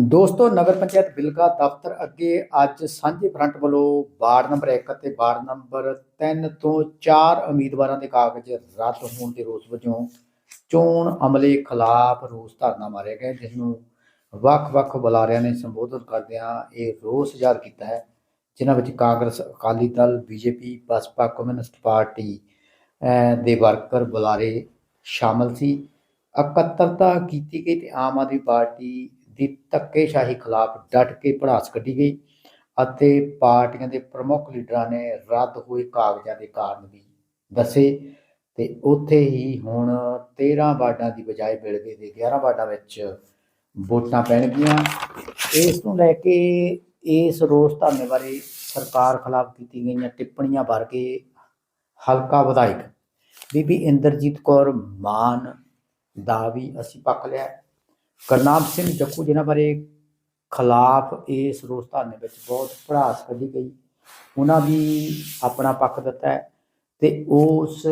ਦੋਸਤੋ, ਨਗਰ ਪੰਚਾਇਤ ਬਿਲਗਾ ਦਫ਼ਤਰ ਅੱਗੇ ਅੱਜ ਸਾਂਝੇ ਫਰੰਟ ਵੱਲੋਂ ਵਾਰਡ ਨੰਬਰ 1 ਅਤੇ ਵਾਰਡ ਨੰਬਰ 3 ਤੋਂ 4 ਉਮੀਦਵਾਰਾਂ ਦੇ ਕਾਗਜ਼ ਰੱਦ ਹੋਣ ਦੇ ਰੋਸ ਵਜੋਂ ਚੋਣ ਅਮਲੇ ਖਿਲਾਫ ਰੋਸ ਧਰਨਾ ਮਾਰਿਆ ਗਿਆ, ਜਿਸ ਨੂੰ ਵੱਖ-ਵੱਖ ਬੁਲਾਰਿਆਂ ਨੇ ਸੰਬੋਧਨ ਕਰਦਿਆਂ ਇਹ ਰੋਸ ਜ਼ਾਹਰ ਕੀਤਾ ਹੈ, ਜਿਨ੍ਹਾਂ ਵਿੱਚ Congress, Akali Dal, BJP, Baspa, communist party ਦੇ ਵਰਕਰ ਬੁਲਾਰੇ ਸ਼ਾਮਲ ਸੀ। ਇਕੱਤਰਤਾ ਕੀਤੀ ਗਈ ਤੇ ਆਮ ਆਦਮੀ ਪਾਰਟੀ ਦੀ ਧੱਕੇਸ਼ਾਹੀ ਖਿਲਾਫ ਡਟ ਕੇ ਭੜਾਸ ਕੱਢੀ ਗਈ ਅਤੇ ਪਾਰਟੀਆਂ ਦੇ ਪ੍ਰਮੁੱਖ ਲੀਡਰਾਂ ਨੇ ਰੱਦ ਹੋਏ ਕਾਗਜ਼ਾਂ ਦੇ ਕਾਰਨ ਵੀ ਦੱਸੇ ਤੇ ਉੱਥੇ ਹੀ ਹੁਣ 13 ਵਾਰਡਾਂ ਦੀ ਬਜਾਏ ਬਿਲਗੇ ਦੇ 11 ਵਾਰਡਾਂ ਵਿੱਚ ਵੋਟਾਂ ਪੈਣਗੀਆਂ। ਇਸ ਨੂੰ ਲੈ ਕੇ ਇਸ ਰੋਸ ਧਰਨੇ ਬਾਰੇ ਸਰਕਾਰ ਖਿਲਾਫ ਕੀਤੀ ਗਈਆਂ ਟਿੱਪਣੀਆਂ ਭਰ ਕੇ ਹਲਕਾ ਵਿਧਾਇਕ ਬੀਬੀ ਇੰਦਰਜੀਤ ਕੌਰ ਮਾਨ ਦਾ ਵੀ ਅਸੀਂ ਪੱਖ ਲਿਆ। ਕਰਨਾਮ ਸਿੰਘ ਜੱਕੂ, ਜਿਨ੍ਹਾਂ ਬਾਰੇ ਖਿਲਾਫ ਇਸ ਰੋਸ ਧਰਨੇ ਵਿੱਚ ਬਹੁਤ ਭੜਾਸ ਕੱਢੀ ਗਈ। ਉਹਨਾਂ ਵੀ ਆਪਣਾ ਪੱਖ ਦਿੱਤਾ ਹੈ ਤੇ ਉਸ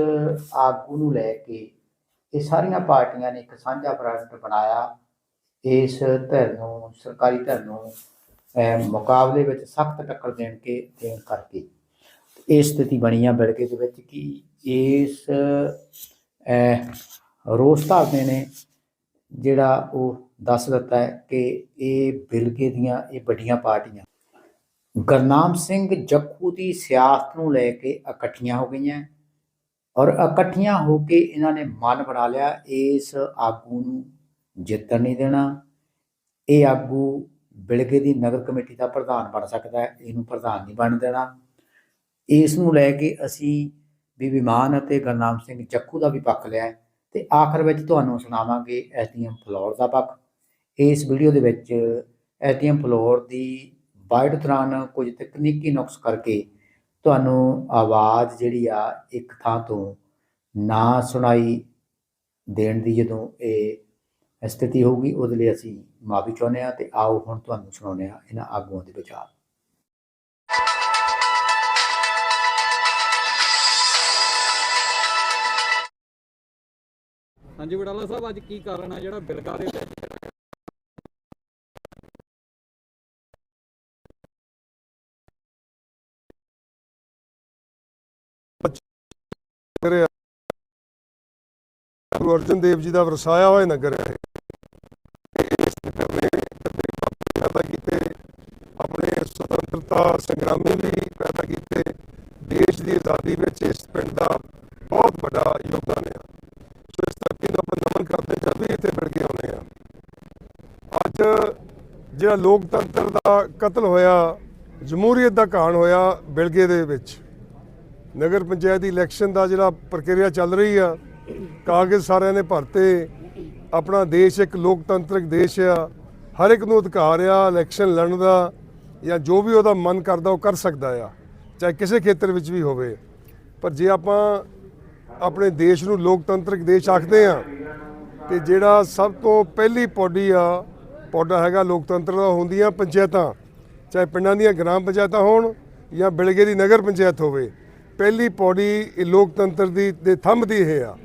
ਆਗੂ ਨੂੰ ਲੈ ਕੇ ਇਹ ਸਾਰੀਆਂ ਪਾਰਟੀਆਂ ਨੇ ਇੱਕ ਸਾਂਝਾ ਪ੍ਰੋਜੈਕਟ ਬਣਾਇਆ। ਇਸ ਧਿਰ ਨੂੰ, ਸਰਕਾਰੀ ਧਿਰ ਨੂੰ ਮੁਕਾਬਲੇ ਵਿੱਚ ਸਖਤ ਟੱਕਰ ਦੇਣ ਕੇ, ਦੇਣ ਕਰਕੇ ਇਹ ਸਥਿਤੀ ਬਣੀ ਆ ਬਿਲਗੇ ਦੇ ਵਿੱਚ ਕਿ ਇਸ ਰੋਸ ਧਰਨੇ ਨੇ ਜਿਹੜਾ ਉਹ ਦੱਸ ਦਿੱਤਾ ਹੈ ਕਿ ਇਹ ਬਿਲਗੇ ਦੀਆਂ, ਇਹ ਵੱਡੀਆਂ ਪਾਰਟੀਆਂ। ਗਰਨਾਮ ਸਿੰਘ ਜੱਖੂ ਦੀ ਸਿਆਸਤ ਨੂੰ ਲੈ ਕੇ ਇਕੱਠੀਆਂ ਹੋ ਗਈਆਂ ਔਰ ਇਕੱਠੀਆਂ ਹੋ ਕੇ ਇਹਨਾਂ ਨੇ ਮਨ ਬਣਾ ਲਿਆ, ਇਸ ਆਗੂ ਨੂੰ ਜਿੱਤਣ ਨਹੀਂ ਦੇਣਾ। ਇਹ ਆਗੂ ਬਿਲਗੇ ਦੀ ਨਗਰ ਕਮੇਟੀ ਦਾ ਪ੍ਰਧਾਨ ਬਣ ਸਕਦਾ ਹੈ, ਇਹਨੂੰ ਪ੍ਰਧਾਨ ਨਹੀਂ ਬਣ ਦੇਣਾ। ਇਸ ਨੂੰ ਲੈ ਕੇ ਅਸੀਂ ਵੀ ਮਾਨ ਅਤੇ ਗਰਨਾਮ ਸਿੰਘ ਜੱਖੂ ਦਾ ਵੀ ਪੱਖ ਲਿਆ ਤੇ ਆਖਰ ਵਿੱਚ ਤੁਹਾਨੂੰ ਸੁਣਾਵਾਂਗੇ ਐਸਡੀਐਮ ਫਲੋਰ ਦਾ ਪੱਖ। ਇਸ ਵੀਡੀਓ ਦੇ ਵਿੱਚ ਐਸਡੀਐਮ ਫਲੋਰ ਦੀ ਬਾਈਟ ਦੌਰਾਨ ਕੁਝ ਤਕਨੀਕੀ ਨੁਕਸ ਕਰਕੇ ਤੁਹਾਨੂੰ ਆਵਾਜ਼ ਜਿਹੜੀ ਆ ਇੱਕ ਥਾਂ ਤੋਂ ਨਾ ਸੁਣਾਈ ਦੇਣ ਦੀ ਜਦੋਂ ਇਹ ਸਥਿਤੀ ਹੋਊਗੀ, ਉਹਦੇ ਲਈ ਅਸੀਂ ਮਾਫੀ ਚਾਹੁੰਦੇ ਹਾਂ ਤੇ ਆਓ ਹੁਣ ਤੁਹਾਨੂੰ ਸੁਣਾਉਂਦੇ ਹਾਂ ਇਹਨਾਂ ਆਗੂਆਂ ਦੇ ਵਿਚਾਰ। ਹਾਂਜੀ ਵਡਾਲਾ ਸਾਹਿਬ, ਅੱਜ ਕੀ ਕਾਰਨ ਆ ਜਿਹੜਾ ਬਿਲਗਾ ਦੇ ਵਿੱਚ ਕਰਿਆ ਗੁਰੂ ਅਰਜਨ ਦੇਵ ਜੀ ਦਾ ਵਰਸਾਇਆ ਹੋਇਆ ਨਗਰ ਹੈ। ਇਸ ਨਗਰ ਨੇ ਕਦੇ ਬਾਪੂ ਪੈਦਾ ਕੀਤੇ, ਆਪਣੇ ਸੁਤੰਤਰਤਾ ਸੰਗਰਾਮੀ ਵੀ ਪੈਦਾ ਕੀਤੇ, ਦੇਸ਼ ਦੀ ਆਜ਼ਾਦੀ ਵਿੱਚ ਇਸ ਪਿੰਡ ਦਾ ਬਹੁਤ ਵੱਡਾ ਯੋਗਦਾਨ ਹੈ ਸੋ ਇਸ ਧਰਤੀ ਨੂੰ ਆਪਾਂ ਨਮਨ ਕਰਦੇ ਜਦ ਵੀ ਇੱਥੇ ਮਿਲ ਕੇ ਆਉਂਦੇ ਆ ਅੱਜ ਜਿਹੜਾ ਲੋਕਤੰਤਰ ਦਾ ਕਤਲ ਹੋਇਆ, ਜਮਹੂਰੀਅਤ ਦਾ ਘਾਣ ਹੋਇਆ ਬਿਲਗੇ ਦੇ ਵਿੱਚ। ਨਗਰ ਪੰਚਾਇਤ ਦੀ ਇਲੈਕਸ਼ਨ ਦਾ ਜਿਹੜਾ ਪ੍ਰਕਿਰਿਆ ਚੱਲ ਰਹੀ ਆ ਕਾਗਜ਼ ਸਾਰਿਆਂ ਨੇ ਭਰਤੇ। ਆਪਣਾ ਦੇਸ਼ ਇੱਕ ਲੋਕਤੰਤਰਿਕ ਦੇਸ਼ ਆ। ਹਰ ਇੱਕ ਨੂੰ ਅਧਿਕਾਰ ਆ, ਇਲੈਕਸ਼ਨ ਲੜਨ ਦਾ ਜਾਂ ਜੋ ਵੀ ਉਹਦਾ ਮਨ ਕਰਦਾ ਉਹ ਕਰ ਸਕਦਾ ਆ, ਚਾਹੇ ਕਿਸੇ ਖੇਤਰ ਵਿੱਚ ਵੀ ਹੋਵੇ। ਪਰ ਜੇ ਆਪਾਂ ਆਪਣੇ ਦੇਸ਼ ਨੂੰ ਲੋਕਤੰਤਰਿਕ ਦੇਸ਼ ਆਖਦੇ ਆ, ਤੇ ਜਿਹੜਾ ਸਭ ਤੋਂ ਪਹਿਲੀ ਪੌੜੀ ਆ ਪੌਡਾ ਹੈਗਾ ਲੋਕਤੰਤਰ ਦਾ, ਹੁੰਦੀਆਂ ਪੰਚਾਇਤਾਂ, ਚਾਹੇ ਪਿੰਡਾਂ ਦੀਆਂ ਗ੍ਰਾਮ ਪੰਚਾਇਤਾਂ ਹੋਣ ਜਾਂ ਬਿਲਗੇ ਦੀ ਨਗਰ ਪੰਚਾਇਤ ਹੋਵੇ, ਪਹਿਲੀ ਪੌੜੀ ਲੋਕਤੰਤਰ ਦੀ ਦੇ ਥੰਮ ਦੀ ਇਹ ਆ।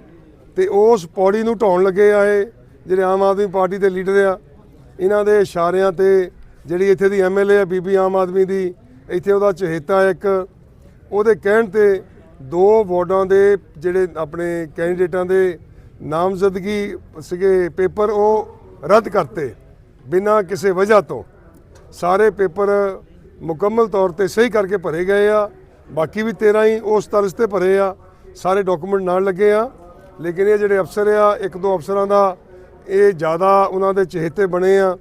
ਤੇ ਉਸ ਪੌੜੀ ਨੂੰ ਢਾਉਣ ਲੱਗੇ ਆਏ ਜਿਹੜੇ ਆਮ ਆਦਮੀ ਪਾਰਟੀ ਦੇ ਲੀਡਰ ਆ। ਇਹਨਾਂ ਦੇ ਇਸ਼ਾਰਿਆਂ ਤੇ ਜਿਹੜੀ ਇੱਥੇ ਦੀ ਐਮਐਲਏ ਆ, ਬੀਬੀ ਆਮ ਆਦਮੀ ਦੀ, ਇੱਥੇ ਉਹਦਾ ਚਹੇਤਾ ਇੱਕ, ਉਹਦੇ ਕਹਿਣ ਤੇ ਦੋ ਵਾਰਡਾਂ ਦੇ ਜਿਹੜੇ ਆਪਣੇ ਕੈਂਡੀਡੇਟਾਂ ਦੇ ਨਾਮਜ਼ਦਗੀ ਸੀਗੇ ਪੇਪਰ ਉਹ ਰੱਦ ਕਰਤੇ। ਬਿਨਾਂ ਕਿਸੇ ਵਜ੍ਹਾ ਤੋਂ ਸਾਰੇ ਪੇਪਰ ਮੁਕੰਮਲ ਤੌਰ ਤੇ ਸਹੀ ਕਰਕੇ ਭਰੇ ਗਏ ਆ। ਬਾਕੀ ਵੀ 13 ਹੀ ਉਸ ਤਰਜ਼ ਤੇ ਭਰੇ ਆ। ਸਾਰੇ ਡਾਕੂਮੈਂਟ ਨਾਲ ਲੱਗੇ ਆ। ਲੇਕਿਨ ਇਹ ਜਿਹੜੇ ਅਫਸਰ ਆ, ਇੱਕ ਦੋ ਅਫਸਰਾਂ ਦਾ ਇਹ ਜ਼ਿਆਦਾ ਉਹਨਾਂ ਦੇ ਚਹੇਤੇ ਬਣੇ ਆ।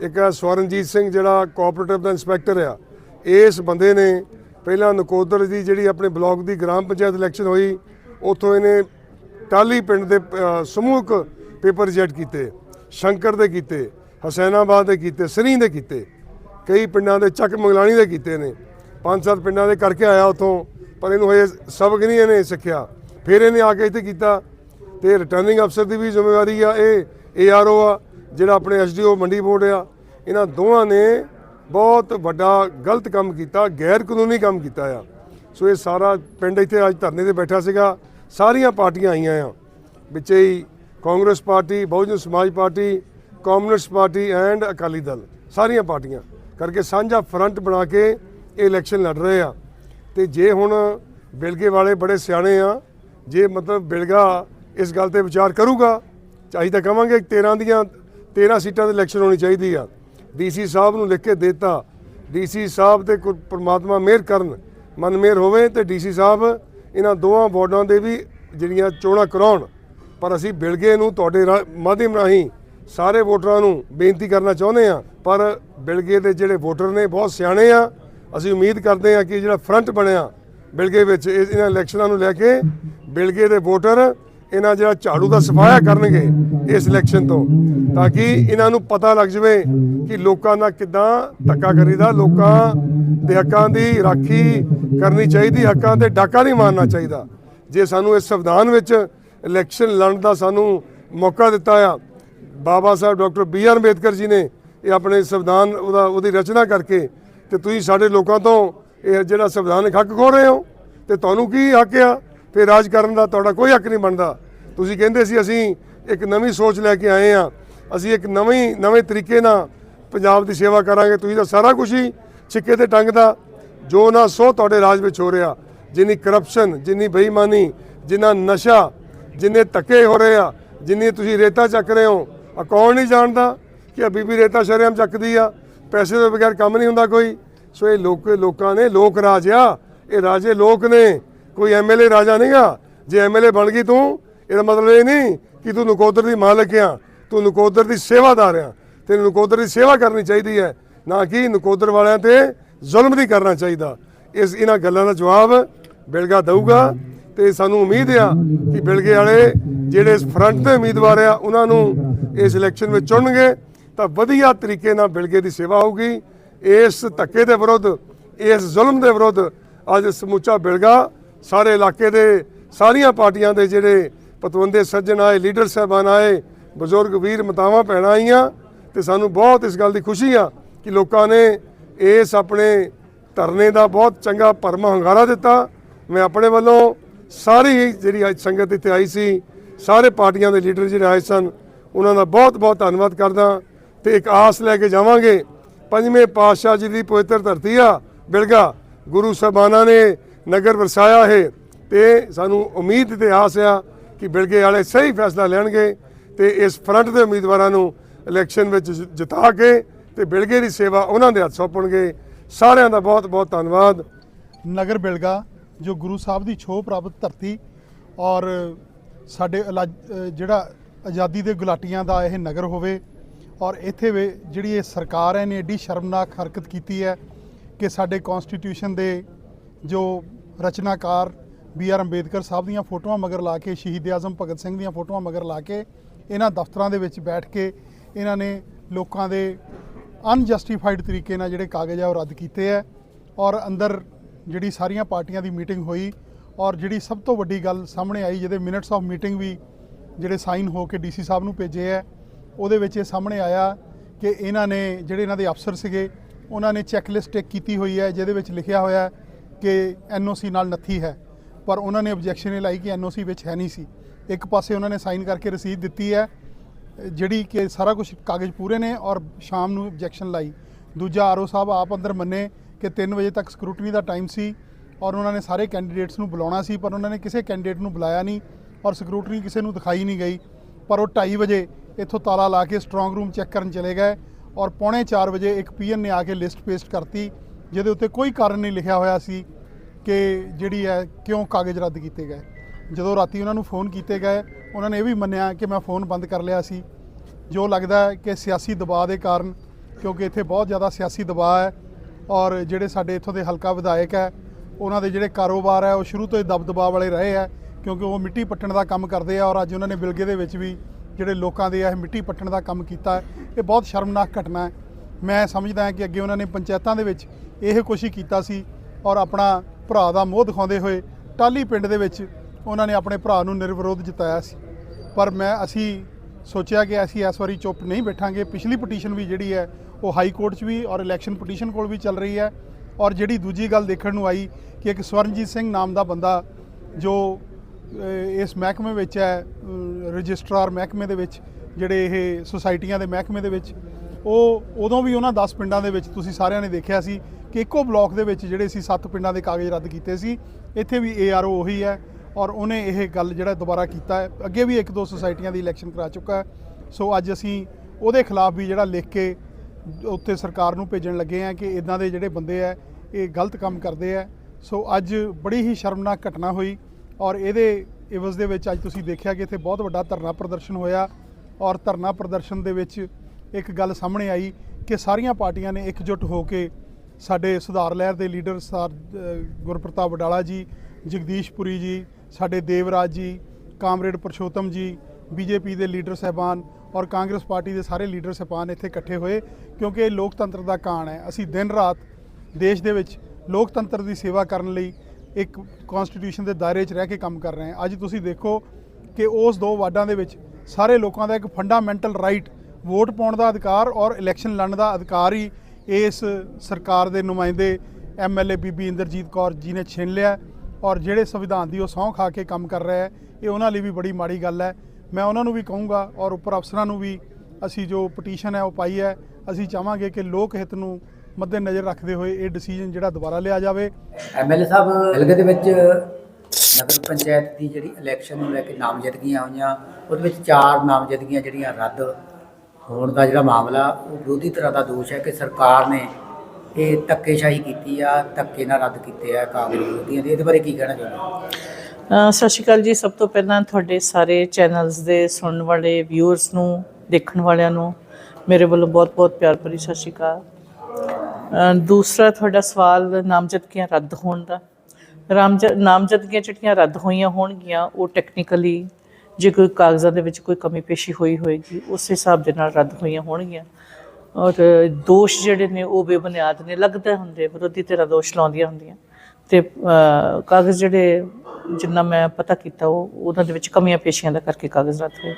ਇੱਕ ਸਵਰਨਜੀਤ ਸਿੰਘ ਜਿਹੜਾ ਕੋਆਪਰੇਟਿਵ ਦਾ ਇੰਸਪੈਕਟਰ ਆ। ਇਸ ਬੰਦੇ ਨੇ ਪਹਿਲਾਂ ਨਕੋਦਰ ਦੀ ਜਿਹੜੀ ਆਪਣੇ ਬਲਾਕ ਦੀ ਗ੍ਰਾਮ ਪੰਚਾਇਤ ਇਲੈਕਸ਼ਨ ਹੋਈ, ਉੱਥੋਂ ਇਹਨੇ ਟਾਲੀ ਪਿੰਡ ਦੇ ਸਮੂਹਕ ਪੇਪਰ ਰਿਜੈਕਟ ਕੀਤੇ, ਸ਼ੰਕਰ ਦੇ ਕੀਤੇ। ਹਸੈਨਾਬਾਦ ਦੇ ਕੀਤੇ ਸਰੀ ਦੇ ਕੀਤੇ। ਕਈ ਪਿੰਡਾਂ ਦੇ ਚੱਕ ਮੰਗਲਾਣੀ ਦੇ ਕੀਤੇ ਨੇ। ਪੰਜ ਸੱਤ ਪਿੰਡਾਂ ਦੇ ਕਰਕੇ ਆਇਆ ਉਥੋਂ, ਪਰ ਇਹਨੂੰ ਹਜੇ ਸਬਕ ਨਹੀਂ ਇਹਨੇ ਸਿੱਖਿਆ। ਫਿਰ ਇਹਨੇ ਆ ਕੇ ਇੱਥੇ ਕੀਤਾ। ਤੇ ਰਿਟਰਨਿੰਗ ਅਫਸਰ ਦੀ ਵੀ ਜ਼ਿੰਮੇਵਾਰੀ ਆ, ਇਹ ਏਆਰਓ ਆ, ਜਿਹੜਾ ਆਪਣੇ ਐਸਡੀਓ ਮੰਡੀ ਬੋਰਡ ਆ। ਇਹਨਾਂ ਦੋਵਾਂ ਨੇ ਬਹੁਤ ਵੱਡਾ ਗਲਤ ਕੰਮ ਕੀਤਾ ਗੈਰ ਕਾਨੂੰਨੀ ਕੰਮ ਕੀਤਾ ਆ। ਸੋ ਇਹ ਸਾਰਾ ਪਿੰਡ ਇੱਥੇ ਅੱਜ ਧਰਨੇ ਤੇ ਬੈਠਾ ਸੀਗਾ। ਸਾਰੀਆਂ ਪਾਰਟੀਆਂ ਆਈਆਂ ਆ। ਵਿੱਚੇ ਹੀ Congress party, Bahujan Samaj party communist party and Akali Dal, ਸਾਰੀਆਂ ਪਾਰਟੀਆਂ, ਕਰਕੇ ਸਾਂਝਾ ਫਰੰਟ ਬਣਾ ਕੇ ਇਹ ਇਲੈਕਸ਼ਨ ਲੜ ਰਹੇ ਆ। ਤੇ ਜੇ ਹੁਣ ਬਿਲਗੇ ਵਾਲੇ ਬੜੇ ਸਿਆਣੇ ਆ, ਜੇ ਮਤਲਬ ਬਿਲਗਾ ਇਸ ਗੱਲ ਤੇ ਵਿਚਾਰ ਕਰੂਗਾ ਚਾਹੀਦਾ ਕਵਾਂਗੇ 13 ਦੀਆਂ 13 ਸੀਟਾਂ 'ਤੇ ਇਲੈਕਸ਼ਨ ਹੋਣੀ ਚਾਹੀਦੀ ਆ। ਡੀਸੀ ਸਾਹਿਬ ਨੂੰ ਲਿਖ ਕੇ ਦਿੱਤਾ। ਡੀਸੀ ਸਾਹਿਬ ਤੇ ਕੋਈ ਪ੍ਰਮਾਤਮਾ ਮਿਹਰ ਕਰਨ, ਮਨ ਮਿਹਰ ਹੋਵੇ ਤੇ ਡੀਸੀ ਸਾਹਿਬ ਇਹਨਾਂ ਦੋਵਾਂ ਬੋਰਡਾਂ ਦੇ ਵੀ ਜਿਹੜੀਆਂ ਚੋਣਾਂ ਕਰਾਉਣ। ਪਰ ਅਸੀਂ ਬਿਲਗੇ ਨੂੰ ਤੁਹਾਡੇ ਰਾ- ਮਾਧਿਅਮ ਰਾਹੀਂ ਸਾਰੇ ਵੋਟਰਾਂ ਨੂੰ ਬੇਨਤੀ ਕਰਨਾ ਚਾਹੁੰਦੇ ਆ ਪਰ ਬਿਲਗੇ ਦੇ ਜਿਹੜੇ ਵੋਟਰ ਨੇ ਬਹੁਤ ਸਿਆਣੇ ਆ। ਅਸੀਂ ਉਮੀਦ ਕਰਦੇ ਆ ਕਿ ਜਿਹੜਾ ਫਰੰਟ ਬਣਿਆ ਬਿਲਗੇ ਵਿੱਚ, ਇਹ- ਇਹਨਾਂ ਇਲੈਕਸ਼ਨਾਂ ਨੂੰ ਲੈ ਕੇ ਬਿਲਗੇ ਦੇ ਵੋਟਰ ਇਹਨਾਂ ਜਿਹੜਾ ਝਾੜੂ ਦਾ ਸਫਾਇਆ ਕਰਨਗੇ ਇਸ ਇਲੈਕਸ਼ਨ ਤੋਂ, ਤਾਂ ਕਿ ਇਹਨਾਂ ਨੂੰ ਪਤਾ ਲੱਗ ਜਵੇ ਕਿ ਲੋਕਾਂ ਨਾਲ ਕਿਦਾਂ ਧੱਕਾ ਕਰੀਦਾ, ਲੋਕਾਂ ਦੇ ਹੱਕਾਂ ਦੀ ਰਾਖੀ ਕਰਨੀ ਚਾਹੀਦੀ, ਹੱਕਾਂ ਤੇ ਡਾਕਾ ਨਹੀਂ ਮਾਰਨਾ ਚਾਹੀਦਾ। ਜੇ ਸਾਨੂੰ ਇਸ ਸੰਵਿਧਾਨ ਵਿੱਚ ਇਲੈਕਸ਼ਨ ਲੜਨ ਦਾ ਸਾਨੂੰ ਮੌਕਾ ਦਿੱਤਾ ਆ Baba Sahib doctor B R Ambedkar ji ਨੇ ਇਹ ਆਪਣੇ ਸੰਵਿਧਾਨ ਉਹਦਾ, ਉਹਦੀ ਰਚਨਾ ਕਰਕੇ ਤੇ ਤੁਸੀਂ ਸਾਡੇ ਲੋਕਾਂ ਤੋਂ ਇਹ ਜਿਹੜਾ ਸੰਵਿਧਾਨਿਕ ਹੱਕ ਖੋ ਰਹੇ ਹੋ ਤੇ ਤੁਹਾਨੂੰ ਕੀ ਹੱਕ ਆ? ਫਿਰ ਰਾਜ ਕਰਨ ਦਾ ਤੁਹਾਡਾ ਕੋਈ ਹੱਕ ਨਹੀਂ ਬਣਦਾ। ਤੁਸੀਂ ਕਹਿੰਦੇ ਸੀ ਅਸੀਂ ਇੱਕ ਨਵੀਂ ਸੋਚ ਲੈ ਕੇ ਆਏ ਆ। ਅਸੀਂ ਇੱਕ ਨਵੀਂ, ਨਵੇਂ ਤਰੀਕੇ ਨਾਲ ਪੰਜਾਬ ਦੀ ਸੇਵਾ ਕਰਾਂਗੇ। ਤੁਸੀਂ ਤਾਂ ਸਾਰਾ ਕੁਝ ਹੀ ਛਿੱਕੇ ਤੇ ਟੰਗਦਾ ਜੋ ਨਾ ਸੋ ਤੁਹਾਡੇ ਰਾਜ ਵਿੱਚ ਹੋ ਰਿਹਾ। ਜਿੰਨੀ ਕਰਪਸ਼ਨ ਜਿੰਨੀ ਬੇਈਮਾਨੀ, ਜਿੰਨਾ ਨਸ਼ਾ, ਜਿੰਨੇ ਧੱਕੇ ਹੋ ਰਹੇ ਆ, ਜਿੰਨੀ ਤੁਸੀਂ ਰੇਤਾ ਚੱਕ ਰਹੇ ਹੋ ਆ ਕੌਣ ਨਹੀਂ ਜਾਣਦਾ ਕਿ ਆ ਬੀਬੀ ਰੇਤਾ ਸ਼ਰੇਆਮ ਚੱਕਦੀ ਆ। ਪੈਸੇ ਤੋਂ ਬਗੈਰ ਕੰਮ ਨਹੀਂ ਹੁੰਦਾ ਕੋਈ। ਸੋ ਇਹ ਲੋਕ ਲੋਕਾਂ ਨੇ ਲੋਕ ਰਾਜ ਆ। ਇਹ ਰਾਜੇ ਲੋਕ ਨੇ। ਕੋਈ ਐਮਐਲਏ ਰਾਜਾ ਨਹੀਂਗਾ ਜੇ ਐਮਐਲਏ ਬਣ ਗਈ ਤੂੰ, ਇਹਦਾ ਮਤਲਬ ਇਹ ਨਹੀਂ ਕਿ ਤੂੰ ਨਕੋਦਰ ਦੀ ਮਾਲਕ ਆ। ਤੂੰ ਨਕੋਦਰ ਦੀ ਸੇਵਾਦਾਰ ਆ। ਤੇ ਨਕੋਦਰ ਦੀ ਸੇਵਾ ਕਰਨੀ ਚਾਹੀਦੀ ਹੈ। ਨਾ ਕਿ ਨਕੋਦਰ ਵਾਲਿਆਂ ਤੇ ਜ਼ੁਲਮ ਨਹੀਂ ਕਰਨਾ ਚਾਹੀਦਾ। ਇਸ ਇਹਨਾਂ ਗੱਲਾਂ ਦਾ ਜਵਾਬ ਬਿਲਗਾ ਦਊਗਾ। ਤੇ ਸਾਨੂੰ ਉਮੀਦ ਆ ਕਿ ਬਿਲਗੇ ਵਾਲੇ ਜਿਹੜੇ ਇਸ ਫਰੰਟ ਦੇ ਉਮੀਦਵਾਰ ਆ, ਉਹਨਾਂ ਨੂੰ ਇਸ ਇਲੈਕਸ਼ਨ ਵਿੱਚ ਚੁਣਨਗੇ, ਤਾਂ ਵਧੀਆ ਤਰੀਕੇ ਨਾਲ ਬਿਲਗੇ ਦੀ ਸੇਵਾ ਹੋਊਗੀ। ਇਸ ਧੱਕੇ ਦੇ ਵਿਰੁੱਧ, ਇਸ ਜ਼ੁਲਮ ਦੇ ਵਿਰੁੱਧ ਅੱਜ ਸਮੁੱਚਾ ਬਿਲਗਾ ਸਾਰੇ ਇਲਾਕੇ ਦੇ ਸਾਰੀਆਂ ਪਾਰਟੀਆਂ ਦੇ ਜਿਹੜੇ ਪਤਵੰਦੇ ਸੱਜਣ ਆਏ, ਲੀਡਰ ਸਾਹਿਬਾਨ ਆਏ, ਬਜ਼ੁਰਗ ਵੀਰ ਮਤਾਵਾਂ, ਭੈਣਾਂ ਆਈਆਂ, ਤੇ ਸਾਨੂੰ ਬਹੁਤ ਇਸ ਗੱਲ ਦੀ ਖੁਸ਼ੀ ਆ ਕਿ ਲੋਕਾਂ ਨੇ ਇਸ ਆਪਣੇ ਧਰਨੇ ਦਾ ਬਹੁਤ ਚੰਗਾ ਭਰਮ ਹੰਗਾਰਾ ਦਿੱਤਾ। ਮੈਂ ਆਪਣੇ ਵੱਲੋਂ ਸਾਰੀ ਜਿਹੜੀ ਅੱਜ ਸੰਗਤ ਇੱਥੇ ਆਈ ਸੀ ਸਾਰੇ ਪਾਰਟੀਆਂ ਦੇ ਲੀਡਰ ਜਿਹੜੇ ਆਏ ਸਨ, ਉਹਨਾਂ ਦਾ ਬਹੁਤ ਬਹੁਤ ਧੰਨਵਾਦ ਕਰਦਾ ਤੇ ਇੱਕ ਆਸ ਲੈ ਕੇ ਜਾਵਾਂਗੇ, ਪੰਜਵੇਂ ਪਾਤਸ਼ਾਹ ਜੀ ਦੀ ਪਵਿੱਤਰ ਧਰਤੀ ਆ, ਬਿਲਗਾ, ਗੁਰੂ ਸਾਹਿਬਾਨਾਂ ਨੇ ਨਗਰ ਵਰਸਾਇਆ ਹੈ ਤੇ ਸਾਨੂੰ ਉਮੀਦ ਤੇ ਆਸ ਆ ਕਿ ਬਿਲਗੇ ਵਾਲੇ ਸਹੀ ਫੈਸਲਾ ਲੈਣਗੇ ਤੇ ਇਸ ਫਰੰਟ ਦੇ ਉਮੀਦਵਾਰਾਂ ਨੂੰ ਇਲੈਕਸ਼ਨ ਵਿੱਚ ਜ- ਜਿਤਾ ਕੇ ਤੇ ਬਿਲਗੇ ਦੀ ਸੇਵਾ ਉਹਨਾਂ ਦੇ ਹੱਥ ਸੌਂਪਣਗੇ। ਸਾਰਿਆਂ ਦਾ ਬਹੁਤ ਬਹੁਤ ਧੰਨਵਾਦ। ਨਗਰ ਬਿਲਗਾ, ਜੋ ਗੁਰੂ ਸਾਹਿਬ ਦੀ ਛੋਹ ਪ੍ਰਾਪਤ ਧਰਤੀ ਔਰ ਸਾਡੇ ਇਲਾ- ਜਿਹੜਾ ਆਜ਼ਾਦੀ ਦੇ ਗੁਲਾਟੀਆਂ ਦਾ ਇਹ ਨਗਰ ਹੋਵੇ ਔਰ ਇੱਥੇ ਵੇ ਜਿਹੜੀ ਇਹ ਸਰਕਾਰ ਹੈ ਨੇ ਏਡੀ ਸ਼ਰਮਨਾਕ ਹਰਕਤ ਕੀਤੀ ਹੈ ਕਿ ਸਾਡੇ ਕਨਸਟੀਟਿਊਸ਼ਨ ਦੇ ਜੋ ਰਚਨਾਕਾਰ ਬੀ ਆਰ ਅੰਬੇਦਕਰ ਸਾਹਿਬ ਦੀਆਂ ਫੋਟੋਆਂ ਮਗਰ ਲਾ ਕੇ, ਸ਼ਹੀਦ ਆਜ਼ਮ ਭਗਤ ਸਿੰਘ ਦੀਆਂ ਫੋਟੋਆਂ ਮਗਰ ਲਾ ਕੇ, ਇਹਨਾਂ ਦਫ਼ਤਰਾਂ ਦੇ ਵਿੱਚ ਬੈਠ ਕੇ ਇਹਨਾਂ ਨੇ ਲੋਕਾਂ ਦੇ ਅਨਜਸਟੀਫਾਈਡ ਤਰੀਕੇ ਨਾਲ ਜਿਹੜੇ ਕਾਗਜ਼ ਆ ਉਹ ਰੱਦ ਕੀਤੇ ਹੈ ਔਰ ਅੰਦਰ ਜਿਹੜੀ ਸਾਰੀਆਂ ਪਾਰਟੀਆਂ ਦੀ ਮੀਟਿੰਗ ਹੋਈ ਔਰ ਜਿਹੜੀ ਸਭ ਤੋਂ ਵੱਡੀ ਗੱਲ ਸਾਹਮਣੇ ਆਈ, ਜਿਹਦੇ ਮਿੰਟਸ ਆਫ ਮੀਟਿੰਗ ਵੀ ਜਿਹੜੇ ਸਾਈਨ ਹੋ ਕੇ ਡੀਸੀ ਸਾਹਿਬ ਨੂੰ ਭੇਜੇ ਹੈ, ਉਹਦੇ ਵਿੱਚ ਇਹ ਸਾਹਮਣੇ ਆਇਆ ਕਿ ਇਹਨਾਂ ਨੇ ਜਿਹੜੇ ਇਹਨਾਂ ਦੇ ਅਫਸਰ ਸੀਗੇ, ਉਹਨਾਂ ਨੇ ਚੈੱਕ ਲਿਸਟ ਇੱਕ ਕੀਤੀ ਹੋਈ ਹੈ, ਜਿਹਦੇ ਵਿੱਚ ਲਿਖਿਆ ਹੋਇਆ ਹੈ ਕਿ ਐਨਓਸੀ ਨਾਲ ਨੱਥੀ ਹੈ। ਪਰ ਉਹਨਾਂ ਨੇ ਆਬਜੈਕਸ਼ਨ ਇਹ ਲਾਈ ਕਿ ਐਨਓਸੀ ਵਿੱਚ ਹੈ ਨਹੀਂ ਸੀ। ਇੱਕ ਪਾਸੇ ਉਹਨਾਂ ਨੇ ਸਾਈਨ ਕਰਕੇ ਰਸੀਦ ਦਿੱਤੀ ਹੈ, ਜਿਹੜੀ ਕਿ ਸਾਰਾ ਕੁਝ ਕਾਗਜ਼ ਪੂਰੇ ਨੇ ਔਰ ਸ਼ਾਮ ਨੂੰ ਆਬਜੈਕਸ਼ਨ ਲਾਈ। ਦੂਜਾ ਆਰਓ ਸਾਹਿਬ ਆਪ ਅੰਦਰ ਮੰਨੇ ਕਿ 3 ਵਜੇ ਤੱਕ ਸਕਰੂਟਨੀ ਦਾ ਟਾਈਮ ਸੀ। ਔਰ ਉਹਨਾਂ ਨੇ ਸਾਰੇ ਕੈਂਡੀਡੇਟਸ ਨੂੰ ਬੁਲਾਉਣਾ ਸੀ, ਪਰ ਉਹਨਾਂ ਨੇ ਕਿਸੇ ਕੈਂਡੀਡੇਟ ਨੂੰ ਬੁਲਾਇਆ ਨਹੀਂ ਔਰ ਸਕਰੂਟਨੀ ਕਿਸੇ ਨੂੰ ਦਿਖਾਈ ਨਹੀਂ ਗਈ। ਪਰ ਉਹ 2:30 ਵਜੇ ਇੱਥੋਂ ਤਾਲਾ ਲਾ ਕੇ ਸਟਰੋਂਗ ਰੂਮ ਚੈੱਕ ਕਰਨ ਚਲੇ ਗਏ ਔਰ ਪੌਣੇ 4 ਵਜੇ ਇੱਕ ਪੀਐਨ ਨੇ ਆ ਕੇ ਲਿਸਟ ਪੇਸਟ ਕਰਤੀ, ਜਿਹਦੇ ਉੱਤੇ ਕੋਈ ਕਾਰਨ ਨਹੀਂ ਲਿਖਿਆ ਹੋਇਆ ਸੀ ਕਿ ਜਿਹੜੀ ਹੈ ਕਿਉਂ ਕਾਗਜ਼ ਰੱਦ ਕੀਤੇ ਗਏ। ਜਦੋਂ ਰਾਤੀ ਉਹਨਾਂ ਨੂੰ ਫੋਨ ਕੀਤੇ ਗਏ, ਉਹਨਾਂ ਨੇ ਇਹ ਵੀ ਮੰਨਿਆ ਕਿ ਮੈਂ ਫੋਨ ਬੰਦ ਕਰ ਲਿਆ ਸੀ। ਜੋ ਲੱਗਦਾ ਹੈ ਕਿ ਸਿਆਸੀ ਦਬਾਅ ਦੇ ਕਾਰਨ, ਕਿਉਂਕਿ ਇੱਥੇ ਬਹੁਤ ਜ਼ਿਆਦਾ ਸਿਆਸੀ ਦਬਾਅ ਹੈ ਔਰ ਜਿਹੜੇ ਸਾਡੇ ਇੱਥੋਂ ਦੇ ਹਲਕਾ ਵਿਧਾਇਕ ਹੈ ਉਹਨਾਂ ਦੇ ਜਿਹੜੇ ਕਾਰੋਬਾਰ ਹੈ, ਉਹ ਸ਼ੁਰੂ ਤੋਂ ਹੀ ਦਬਦਬਾ ਵਾਲੇ ਰਹੇ ਹੈ, ਕਿਉਂਕਿ ਉਹ ਮਿੱਟੀ ਪੱਟਣ ਦਾ ਕੰਮ ਕਰਦੇ ਆ ਔਰ ਅੱਜ ਉਹਨਾਂ ਨੇ ਬਿਲਗੇ ਦੇ ਵਿੱਚ ਵੀ ਜਿਹੜੇ ਲੋਕਾਂ ਦੇ ਇਹ ਮਿੱਟੀ ਪੱਟਣ ਦਾ ਕੰਮ ਕੀਤਾ ਇਹ ਬਹੁਤ ਸ਼ਰਮਨਾਕ ਘਟਨਾ ਹੈ। ਮੈਂ ਸਮਝਦਾ ਕਿ ਅੱਗੇ ਉਹਨਾਂ ਨੇ ਪੰਚਾਇਤਾਂ ਦੇ ਵਿੱਚ ਇਹ ਕੁਛ ਹੀ ਕੀਤਾ ਸੀ ਔਰ ਆਪਣਾ ਭਰਾ ਦਾ ਮੋਹ ਦਿਖਾਉਂਦੇ ਹੋਏ ਟਾਲੀ ਪਿੰਡ ਦੇ ਵਿੱਚ ਉਹਨਾਂ ਨੇ ਆਪਣੇ ਭਰਾ ਨੂੰ ਨਿਰਵਿਰੋਧ ਜਿਤਾਇਆ ਸੀ। ਪਰ ਮੈਂ, ਅਸੀਂ ਸੋਚਿਆ ਕਿ ਅਸੀਂ ਇਸ ਵਾਰੀ ਚੁੱਪ ਨਹੀਂ ਬੈਠਾਂਗੇ। ਪਿਛਲੀ ਪਟੀਸ਼ਨ ਵੀ ਜਿਹੜੀ ਹੈ, ਉਹ ਹਾਈ ਕੋਰਟ 'ਚ ਵੀ ਔਰ ਇਲੈਕਸ਼ਨ ਪਟੀਸ਼ਨ ਕੋਲ ਵੀ ਚੱਲ ਰਹੀ ਹੈ। ਔਰ ਜਿਹੜੀ ਦੂਜੀ ਗੱਲ ਦੇਖਣ ਨੂੰ ਆਈ ਕਿ ਇੱਕ ਸਵਰਨਜੀਤ ਸਿੰਘ ਨਾਮ ਦਾ ਬੰਦਾ ਜੋ ਇਸ ਮਹਿਕਮੇ ਵਿੱਚ ਹੈ ਰਜਿਸਟਰਾਰ ਮਹਿਕਮੇ ਦੇ ਵਿੱਚ, ਜਿਹੜੇ ਇਹ ਸੁਸਾਇਟੀਆਂ ਦੇ ਮਹਿਕਮੇ ਦੇ ਵਿੱਚ, ਉਹ ਉਦੋਂ ਵੀ ਉਹਨਾਂ 10 ਪਿੰਡਾਂ ਦੇ ਵਿੱਚ ਤੁਸੀਂ ਸਾਰਿਆਂ ਨੇ ਦੇਖਿਆ ਸੀ ਕਿ ਇੱਕੋ ਬਲਾਕ ਦੇ ਵਿੱਚ ਜਿਹੜੇ ਸੀ 7 ਪਿੰਡਾਂ ਦੇ ਕਾਗਜ਼ ਰੱਦ ਕੀਤੇ ਸੀ। ਇੱਥੇ ਵੀ ਏਆਰਓ ਉਹੀ ਹੈ ਔਰ ਉਹਨੇ ਇਹ ਗੱਲ ਜਿਹੜਾ ਦੁਬਾਰਾ ਕੀਤਾ ਹੈ, ਅੱਗੇ ਵੀ ਇੱਕ ਦੋ ਸੁਸਾਇਟੀਆਂ ਦੀ ਇਲੈਕਸ਼ਨ ਕਰਾ ਚੁੱਕਾ ਹੈ। ਸੋ ਅੱਜ ਅਸੀਂ ਉਹਦੇ ਖਿਲਾਫ ਵੀ ਜਿਹੜਾ ਲਿਖ ਕੇ ਉੱਥੇ ਸਰਕਾਰ ਨੂੰ ਭੇਜਣ ਲੱਗੇ ਆ ਕਿ ਇਦਾਂ ਦੇ ਜਿਹੜੇ ਬੰਦੇ ਆ, ਇਹ ਗਲਤ ਕੰਮ ਕਰਦੇ ਆ। ਸੋ ਅੱਜ ਬੜੀ ਹੀ ਸ਼ਰਮਨਾਕ ਘਟਨਾ ਹੋਈ ਔਰ ਇਹਦੇ ਇਵਜ਼ ਦੇ ਵਿੱਚ ਅੱਜ ਤੁਸੀਂ ਦੇਖਿਆ ਕਿ ਇੱਥੇ ਬਹੁਤ ਵੱਡਾ ਧਰਨਾ ਪ੍ਰਦਰਸ਼ਨ ਹੋਇਆ ਔਰ ਧਰਨਾ ਪ੍ਰਦਰਸ਼ਨ ਦੇ ਵਿੱਚ ਇੱਕ ਗੱਲ ਸਾਹਮਣੇ ਆਈ ਕਿ ਸਾਰੀਆਂ ਪਾਰਟੀਆਂ ਨੇ ਇਕਜੁੱਟ ਹੋ ਕੇ ਸਾਡੇ ਸੁਧਾਰ ਲਹਿਰ ਦੇ ਲੀਡਰ ਸਰ ਗੁਰਪ੍ਰਤਾਪ ਵਡਾਲਾ ਜੀ, ਜਗਦੀਸ਼ ਪੁਰੀ ਜੀ, ਸਾਡੇ ਦੇਵਰਾਜ ਜੀ, ਕਾਮਰੇਡ ਪਰਸ਼ੋਤਮ ਜੀ, ਬੀਜੇਪੀ ਦੇ ਲੀਡਰ ਸਹਿਬਾਨ ਔਰ ਕਾਂਗਰਸ ਪਾਰਟੀ ਦੇ ਸਾਰੇ ਲੀਡਰ ਸਹਿਬਾਨ ਇੱਥੇ ਇਕੱਠੇ ਹੋਏ, ਕਿਉਂਕਿ ਇਹ ਲੋਕਤੰਤਰ ਦਾ ਕਾਣ ਹੈ। ਅਸੀਂ ਦਿਨ ਰਾਤ ਦੇਸ਼ ਦੇ ਵਿੱਚ ਲੋਕਤੰਤਰ ਦੀ ਸੇਵਾ ਕਰਨ ਲਈ ਇੱਕ ਕਨਸਟੀਟਿਊਸ਼ਨ ਦੇ ਦਾਇਰੇ 'ਚ ਰਹਿ ਕੇ ਕੰਮ ਕਰ ਰਹੇ ਹਾਂ। ਅੱਜ ਤੁਸੀਂ ਦੇਖੋ ਕਿ ਉਸ ਦੋ ਵਾਰਡਾਂ ਦੇ ਵਿੱਚ ਸਾਰੇ ਲੋਕਾਂ ਦਾ ਇੱਕ ਫੰਡਾਮੈਂਟਲ ਰਾਈਟ ਵੋਟ ਪਾਉਣ ਦਾ ਅਧਿਕਾਰ ਔਰ ਇਲੈਕਸ਼ਨ ਲੜਨ ਦਾ ਅਧਿਕਾਰ ਹੀ ਇਸ ਸਰਕਾਰ ਦੇ ਨੁਮਾਇੰਦੇ ਐਮਐਲਏ ਬੀਬੀ ਇੰਦਰਜੀਤ ਕੌਰ ਜੀ ਨੇ ਛਿਨ ਲਿਆ ਔਰ ਜਿਹੜੇ ਸੰਵਿਧਾਨ ਦੀ ਉਹ ਸਹੁੰ ਖਾ ਕੇ ਕੰਮ ਕਰ ਰਿਹਾ ਹੈ, ਇਹ ਉਹਨਾਂ ਲਈ ਵੀ ਬੜੀ ਮਾੜੀ ਗੱਲ ਹੈ। ਮੈਂ ਉਹਨਾਂ ਨੂੰ ਵੀ ਕਹੂੰਗਾ ਔਰ ਉੱਪਰ ਅਫਸਰਾਂ ਨੂੰ ਵੀ, ਅਸੀਂ ਜੋ ਪਟੀਸ਼ਨ ਹੈ ਉਹ ਪਾਈ ਹੈ, ਅਸੀਂ ਚਾਹਾਂਗੇ ਕਿ ਲੋਕ ਹਿੱਤ ਨੂੰ ਮੱਦੇ ਨਜ਼ਰ ਰੱਖਦੇ ਹੋਏ ਇਹ ਡਿਸੀਜਨ ਜਿਹੜਾ ਦੁਬਾਰਾ ਲਿਆ ਜਾਵੇ। ਐਮਐਲਏ ਸਾਹਿਬ ਹਲਕੇ ਦੇ ਵਿੱਚ ਨਗਰ ਪੰਚਾਇਤ ਦੀ ਜਿਹੜੀ ਇਲੈਕਸ਼ਨ ਨੂੰ ਲੈ ਕੇ ਨਾਮਜ਼ਦਗੀਆਂ ਹੋਈਆਂ, ਉਹਦੇ ਵਿੱਚ ਚਾਰ ਨਾਮਜ਼ਦਗੀਆਂ ਜਿਹੜੀਆਂ ਰੱਦ ਹੋਣ ਦਾ ਜਿਹੜਾ ਮਾਮਲਾ, ਉਹ ਵਿਰੋਧੀ ਤਰ੍ਹਾਂ ਦਾ ਦੋਸ਼ ਹੈ ਕਿ ਸਰਕਾਰ ਨੇ ਇਹ ਧੱਕੇਸ਼ਾਹੀ ਕੀਤੀ ਆ, ਧੱਕੇ ਨਾਲ ਰੱਦ ਕੀਤੇ ਆ ਕਾਂਗਰਸ ਵਿਰੋਧੀਆਂ ਦੇ। ਇਹਦੇ ਬਾਰੇ ਕੀ ਕਹਿਣਾ ਚਾਹੁੰਦੇ ਸਤਿ ਸ਼੍ਰੀ ਅਕਾਲ ਜੀ। ਸਭ ਤੋਂ ਪਹਿਲਾਂ ਤੁਹਾਡੇ ਸਾਰੇ ਚੈਨਲਸ ਦੇ ਸੁਣਨ ਵਾਲੇ ਵਿਊਅਰਸ ਨੂੰ, ਦੇਖਣ ਵਾਲਿਆਂ ਨੂੰ ਮੇਰੇ ਵੱਲੋਂ ਬਹੁਤ-ਬਹੁਤ ਪਿਆਰ ਭਰੀ ਸਤਿ ਸ਼੍ਰੀ ਅਕਾਲ। ਦੂਸਰਾ ਤੁਹਾਡਾ ਸਵਾਲ, ਨਾਮਜ਼ਦਗੀਆਂ ਰੱਦ ਹੋਣ ਦਾ। ਰਾਮਜ ਨਾਮਜ਼ਦਗੀਆਂ ਜਿਹੜੀਆਂ ਰੱਦ ਹੋਈਆਂ ਹੋਣਗੀਆਂ, ਉਹ ਟੈਕਨੀਕਲੀ ਜੇ ਕੋਈ ਕਾਗਜ਼ਾਂ ਦੇ ਵਿੱਚ ਕੋਈ ਕਮੀ ਪੇਸ਼ੀ ਹੋਈ ਹੋਏਗੀ, ਉਸ ਹਿਸਾਬ ਦੇ ਨਾਲ ਰੱਦ ਹੋਈਆਂ ਹੋਣਗੀਆਂ। ਔਰ ਦੋਸ਼ ਜਿਹੜੇ ਨੇ, ਉਹ ਬੇਬੁਨਿਆਦ ਨੇ। ਲੱਗਦੇ ਹੁੰਦੇ ਵਿਰੋਧੀ ਧਿਰਾਂ ਦੋਸ਼ ਲਾਉਂਦੀਆਂ ਹੁੰਦੀਆਂ। ਤੇ ਕਾਗਜ਼ ਜਿਹੜੇ ਜਿੰਨਾ ਮੈਂ ਪਤਾ ਕੀਤਾ, ਉਹ ਉਹਨਾਂ ਦੇ ਵਿੱਚ ਕਮੀਆਂ ਪੇਸ਼ੀਆਂ ਦਾ ਕਰਕੇ ਕਾਗਜ਼ ਰੱਦ ਹੋਏ।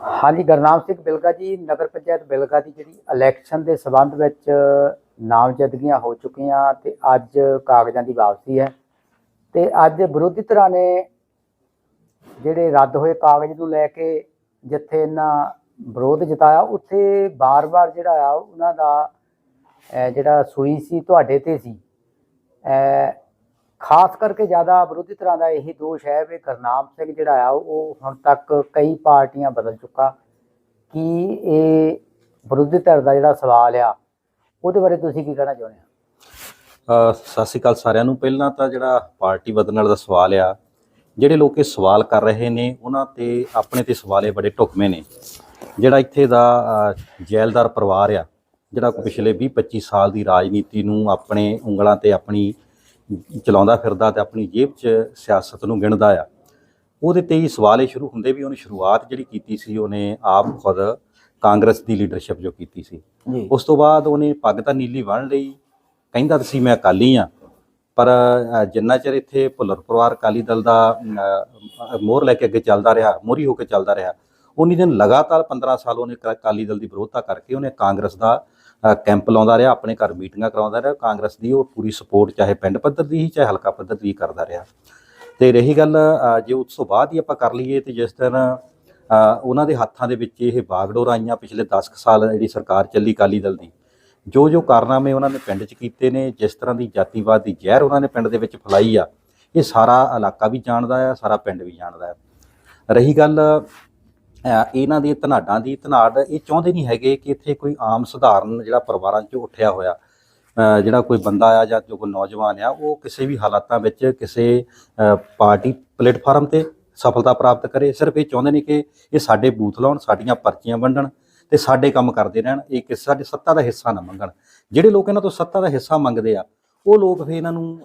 ਹਾਂਜੀ, ਗਰਨਾਮ ਸਿੰਘ ਬਿਲਗਾ ਜੀ, ਨਗਰ ਪੰਚਾਇਤ ਬਿਲਗਾ ਦੀ ਜਿਹੜੀ ਇਲੈਕਸ਼ਨ ਦੇ ਸਬੰਧ ਵਿੱਚ ਨਾਮਜ਼ਦਗੀਆਂ ਹੋ ਚੁੱਕੀਆਂ ਤੇ ਅੱਜ ਕਾਗਜ਼ਾਂ ਦੀ ਵਾਪਸੀ ਹੈ ਤੇ ਅੱਜ ਵਿਰੋਧੀ ਧਿਰਾਂ ਨੇ ਜਿਹੜੇ ਰੱਦ ਹੋਏ ਕਾਗਜ਼ ਨੂੰ ਲੈ ਕੇ ਜਿੱਥੇ ਇਹਨਾਂ ਵਿਰੋਧ ਜਤਾਇਆ, ਉੱਥੇ ਬਾਰ-ਬਾਰ ਜਿਹੜਾ ਆ, ਉਹਨਾਂ ਦਾ ਜਿਹੜਾ ਸੂਈ ਸੀ, ਤੁਹਾਡੇ ਤੇ ਸੀ। ਖਾਸ ਕਰਕੇ ਜ਼ਿਆਦਾ ਵਿਰੋਧੀ ਤਰ੍ਹਾਂ ਦਾ ਇਹੀ ਦੋਸ਼ ਹੈ ਵੀ ਗੁਰਨਾਮ ਸਿੰਘ ਜਿਹੜਾ ਆ, ਉਹ ਹੁਣ ਤੱਕ ਕਈ ਪਾਰਟੀਆਂ ਬਦਲ ਚੁੱਕਾ। ਕਿ ਇਹ ਵਿਰੋਧੀ ਧਿਰ ਦਾ ਜਿਹੜਾ ਸਵਾਲ ਆ, ਉਹਦੇ ਬਾਰੇ ਤੁਸੀਂ ਕੀ ਕਹਿਣਾ ਚਾਹੁੰਦੇ ਹੋ? ਸਤਿ ਸ਼੍ਰੀ ਅਕਾਲ ਸਾਰਿਆਂ ਨੂੰ। ਪਹਿਲਾਂ ਤਾਂ ਜਿਹੜਾ ਪਾਰਟੀ ਬਦਲਣ ਵਾਲਾ ਦਾ ਸਵਾਲ ਆ, ਜਿਹੜੇ ਲੋਕ ਇਹ ਸਵਾਲ ਕਰ ਰਹੇ ਨੇ, ਉਹਨਾਂ ਤੇ ਆਪਣੇ ਤੇ ਸਵਾਲੇ ਬੜੇ ਢੁਕਵੇਂ ਨੇ। ਜਿਹੜਾ ਇੱਥੇ ਦਾ ਜੈਲਦਾਰ ਪਰਿਵਾਰ ਆ ਜਿਹੜਾ ਪਿਛਲੇ 20 25 ਸਾਲ ਦੀ ਰਾਜਨੀਤੀ ਨੂੰ ਆਪਣੇ ਉਂਗਲਾਂ ਤੇ ਆਪਣੀ ਚਲਾਉਂਦਾ ਫਿਰਦਾ ਤੇ ਆਪਣੀ ਜੇਬ 'ਚ ਸਿਆਸਤ ਨੂੰ ਗਿਣਦਾ ਆ ਉਹਦੇ ਤੇ ਹੀ ਸਵਾਲ ਇਹ ਸ਼ੁਰੂ ਹੁੰਦੇ ਵੀ ਉਹਨੇ ਸ਼ੁਰੂਆਤ ਜਿਹੜੀ ਕੀਤੀ ਸੀ ਉਹਨੇ ਆਪ ਖੁਦ ਕਾਂਗਰਸ ਦੀ ਲੀਡਰਸ਼ਿਪ ਜੋ ਕੀਤੀ ਸੀ। ਉਸ ਤੋਂ ਬਾਅਦ ਉਹਨੇ ਪੱਗ ਤਾਂ ਨੀਲੀ ਬੰਨ੍ਹ ਲਈ ਕਹਿੰਦਾ ਤਾਂ ਸੀ ਮੈਂ ਅਕਾਲੀ ਆ ਪਰ ਜਿੰਨਾ ਚਿਰ ਇੱਥੇ ਭੁੱਲਰ ਪਰਿਵਾਰ ਅਕਾਲੀ ਦਲ ਦਾ ਮੋਹਰ ਲੈ ਕੇ ਅੱਗੇ ਚੱਲਦਾ ਰਿਹਾ ਮੋਹਰੀ ਹੋ ਕੇ ਚੱਲਦਾ ਰਿਹਾ ਉਨੀ ਦਿਨ ਲਗਾਤਾਰ 15 ਸਾਲ ਉਹਨੇ ਅਕਾਲੀ ਦਲ ਦੀ ਵਿਰੋਧਤਾ ਕਰਕੇ ਉਹਨੇ ਕਾਂਗਰਸ ਦਾ ਕੈਂਪ ਲਾਉਂਦਾ ਰਿਹਾ, ਆਪਣੇ ਘਰ ਮੀਟਿੰਗਾਂ ਕਰਾਉਂਦਾ ਰਿਹਾ, ਕਾਂਗਰਸ ਦੀ ਉਹ ਪੂਰੀ ਸਪੋਰਟ ਚਾਹੇ ਪਿੰਡ ਪੱਧਰ ਦੀ ਹੀ, ਚਾਹੇ ਹਲਕਾ ਪੱਧਰ ਦੀ ਕਰਦਾ ਰਿਹਾ। ਤੇ ਰਹੀ ਗੱਲ ਜੇ ਉਸ ਤੋਂ ਬਾਅਦ ਹੀ ਆਪਾਂ ਕਰ ਲਈਏ ਤੇ ਜਿਸ ਦਿਨ ਉਹਨਾਂ ਦੇ ਹੱਥਾਂ ਦੇ ਵਿੱਚ ਇਹ ਬਾਗਡੋਰ ਆਈਆਂ ਪਿਛਲੇ 10 ਕੁ ਸਾਲ ਜਿਹੜੀ ਸਰਕਾਰ ਚੱਲੀ ਅਕਾਲੀ ਦਲ ਦੀ, ਜੋ ਜੋ ਕਾਰਨਾਮੇ ਉਹਨਾਂ ਨੇ ਪਿੰਡ 'ਚ ਕੀਤੇ ਨੇ, ਜਿਸ ਤਰ੍ਹਾਂ ਦੀ ਜਾਤੀਵਾਦ ਦੀ ਜ਼ਹਿਰ ਉਹਨਾਂ ਨੇ ਪਿੰਡ ਦੇ ਵਿੱਚ ਫੈਲਾਈ ਆ, ਇਹ ਸਾਰਾ ਇਲਾਕਾ ਵੀ ਜਾਣਦਾ ਆ, ਸਾਰਾ ਪਿੰਡ ਵੀ ਜਾਣਦਾ ਆ। ਰਹੀ ਗੱਲ ਇਹਨਾਂ ਦੀ ਧਨਾਡਾਂ ਦੀ ਧਨਾਡ ਇਹ ਚਾਹੁੰਦੇ ਨਹੀਂ ਹੈਗੇ ਕਿ ਇੱਥੇ ਕੋਈ ਆਮ ਸਧਾਰਨ ਜਿਹੜਾ ਪਰਿਵਾਰਾਂ 'ਚੋਂ ਉੱਠਿਆ ਹੋਇਆ ਜਿਹੜਾ ਕੋਈ ਬੰਦਾ ਆ ਜਾਂ ਜੋ ਕੋਈ ਨੌਜਵਾਨ ਆ, ਉਹ ਕਿਸੇ ਵੀ ਹਾਲਾਤਾਂ ਵਿੱਚ ਕਿਸੇ ਪਾਰਟੀ ਪਲੇਟਫਾਰਮ ਤੇ ਸਫਲਤਾ ਪ੍ਰਾਪਤ ਕਰੇ। ਸਿਰਫ ਇਹ ਚਾਹੁੰਦੇ ਨੇ ਕਿ ਇਹ ਸਾਡੇ ਬੂਥ ਲਾਉਣ, ਸਾਡੀਆਂ ਪਰਚੀਆਂ ਵੰਡਣ ਤੇ ਸਾਡੇ ਕੰਮ ਕਰਦੇ ਰਹਿਣ, ਇਹ ਕਿਸੇ ਸਾਡੇ ਸੱਤਾ ਦਾ ਹਿੱਸਾ ਨਾ ਮੰਗਣ। ਜਿਹੜੇ ਲੋਕ ਇਹਨਾਂ ਤੋਂ ਸੱਤਾ ਦਾ ਹਿੱਸਾ ਮੰਗਦੇ ਆ, ਉਹ ਲੋਕ ਫੇ ਇਹਨਾਂ ਨੂੰ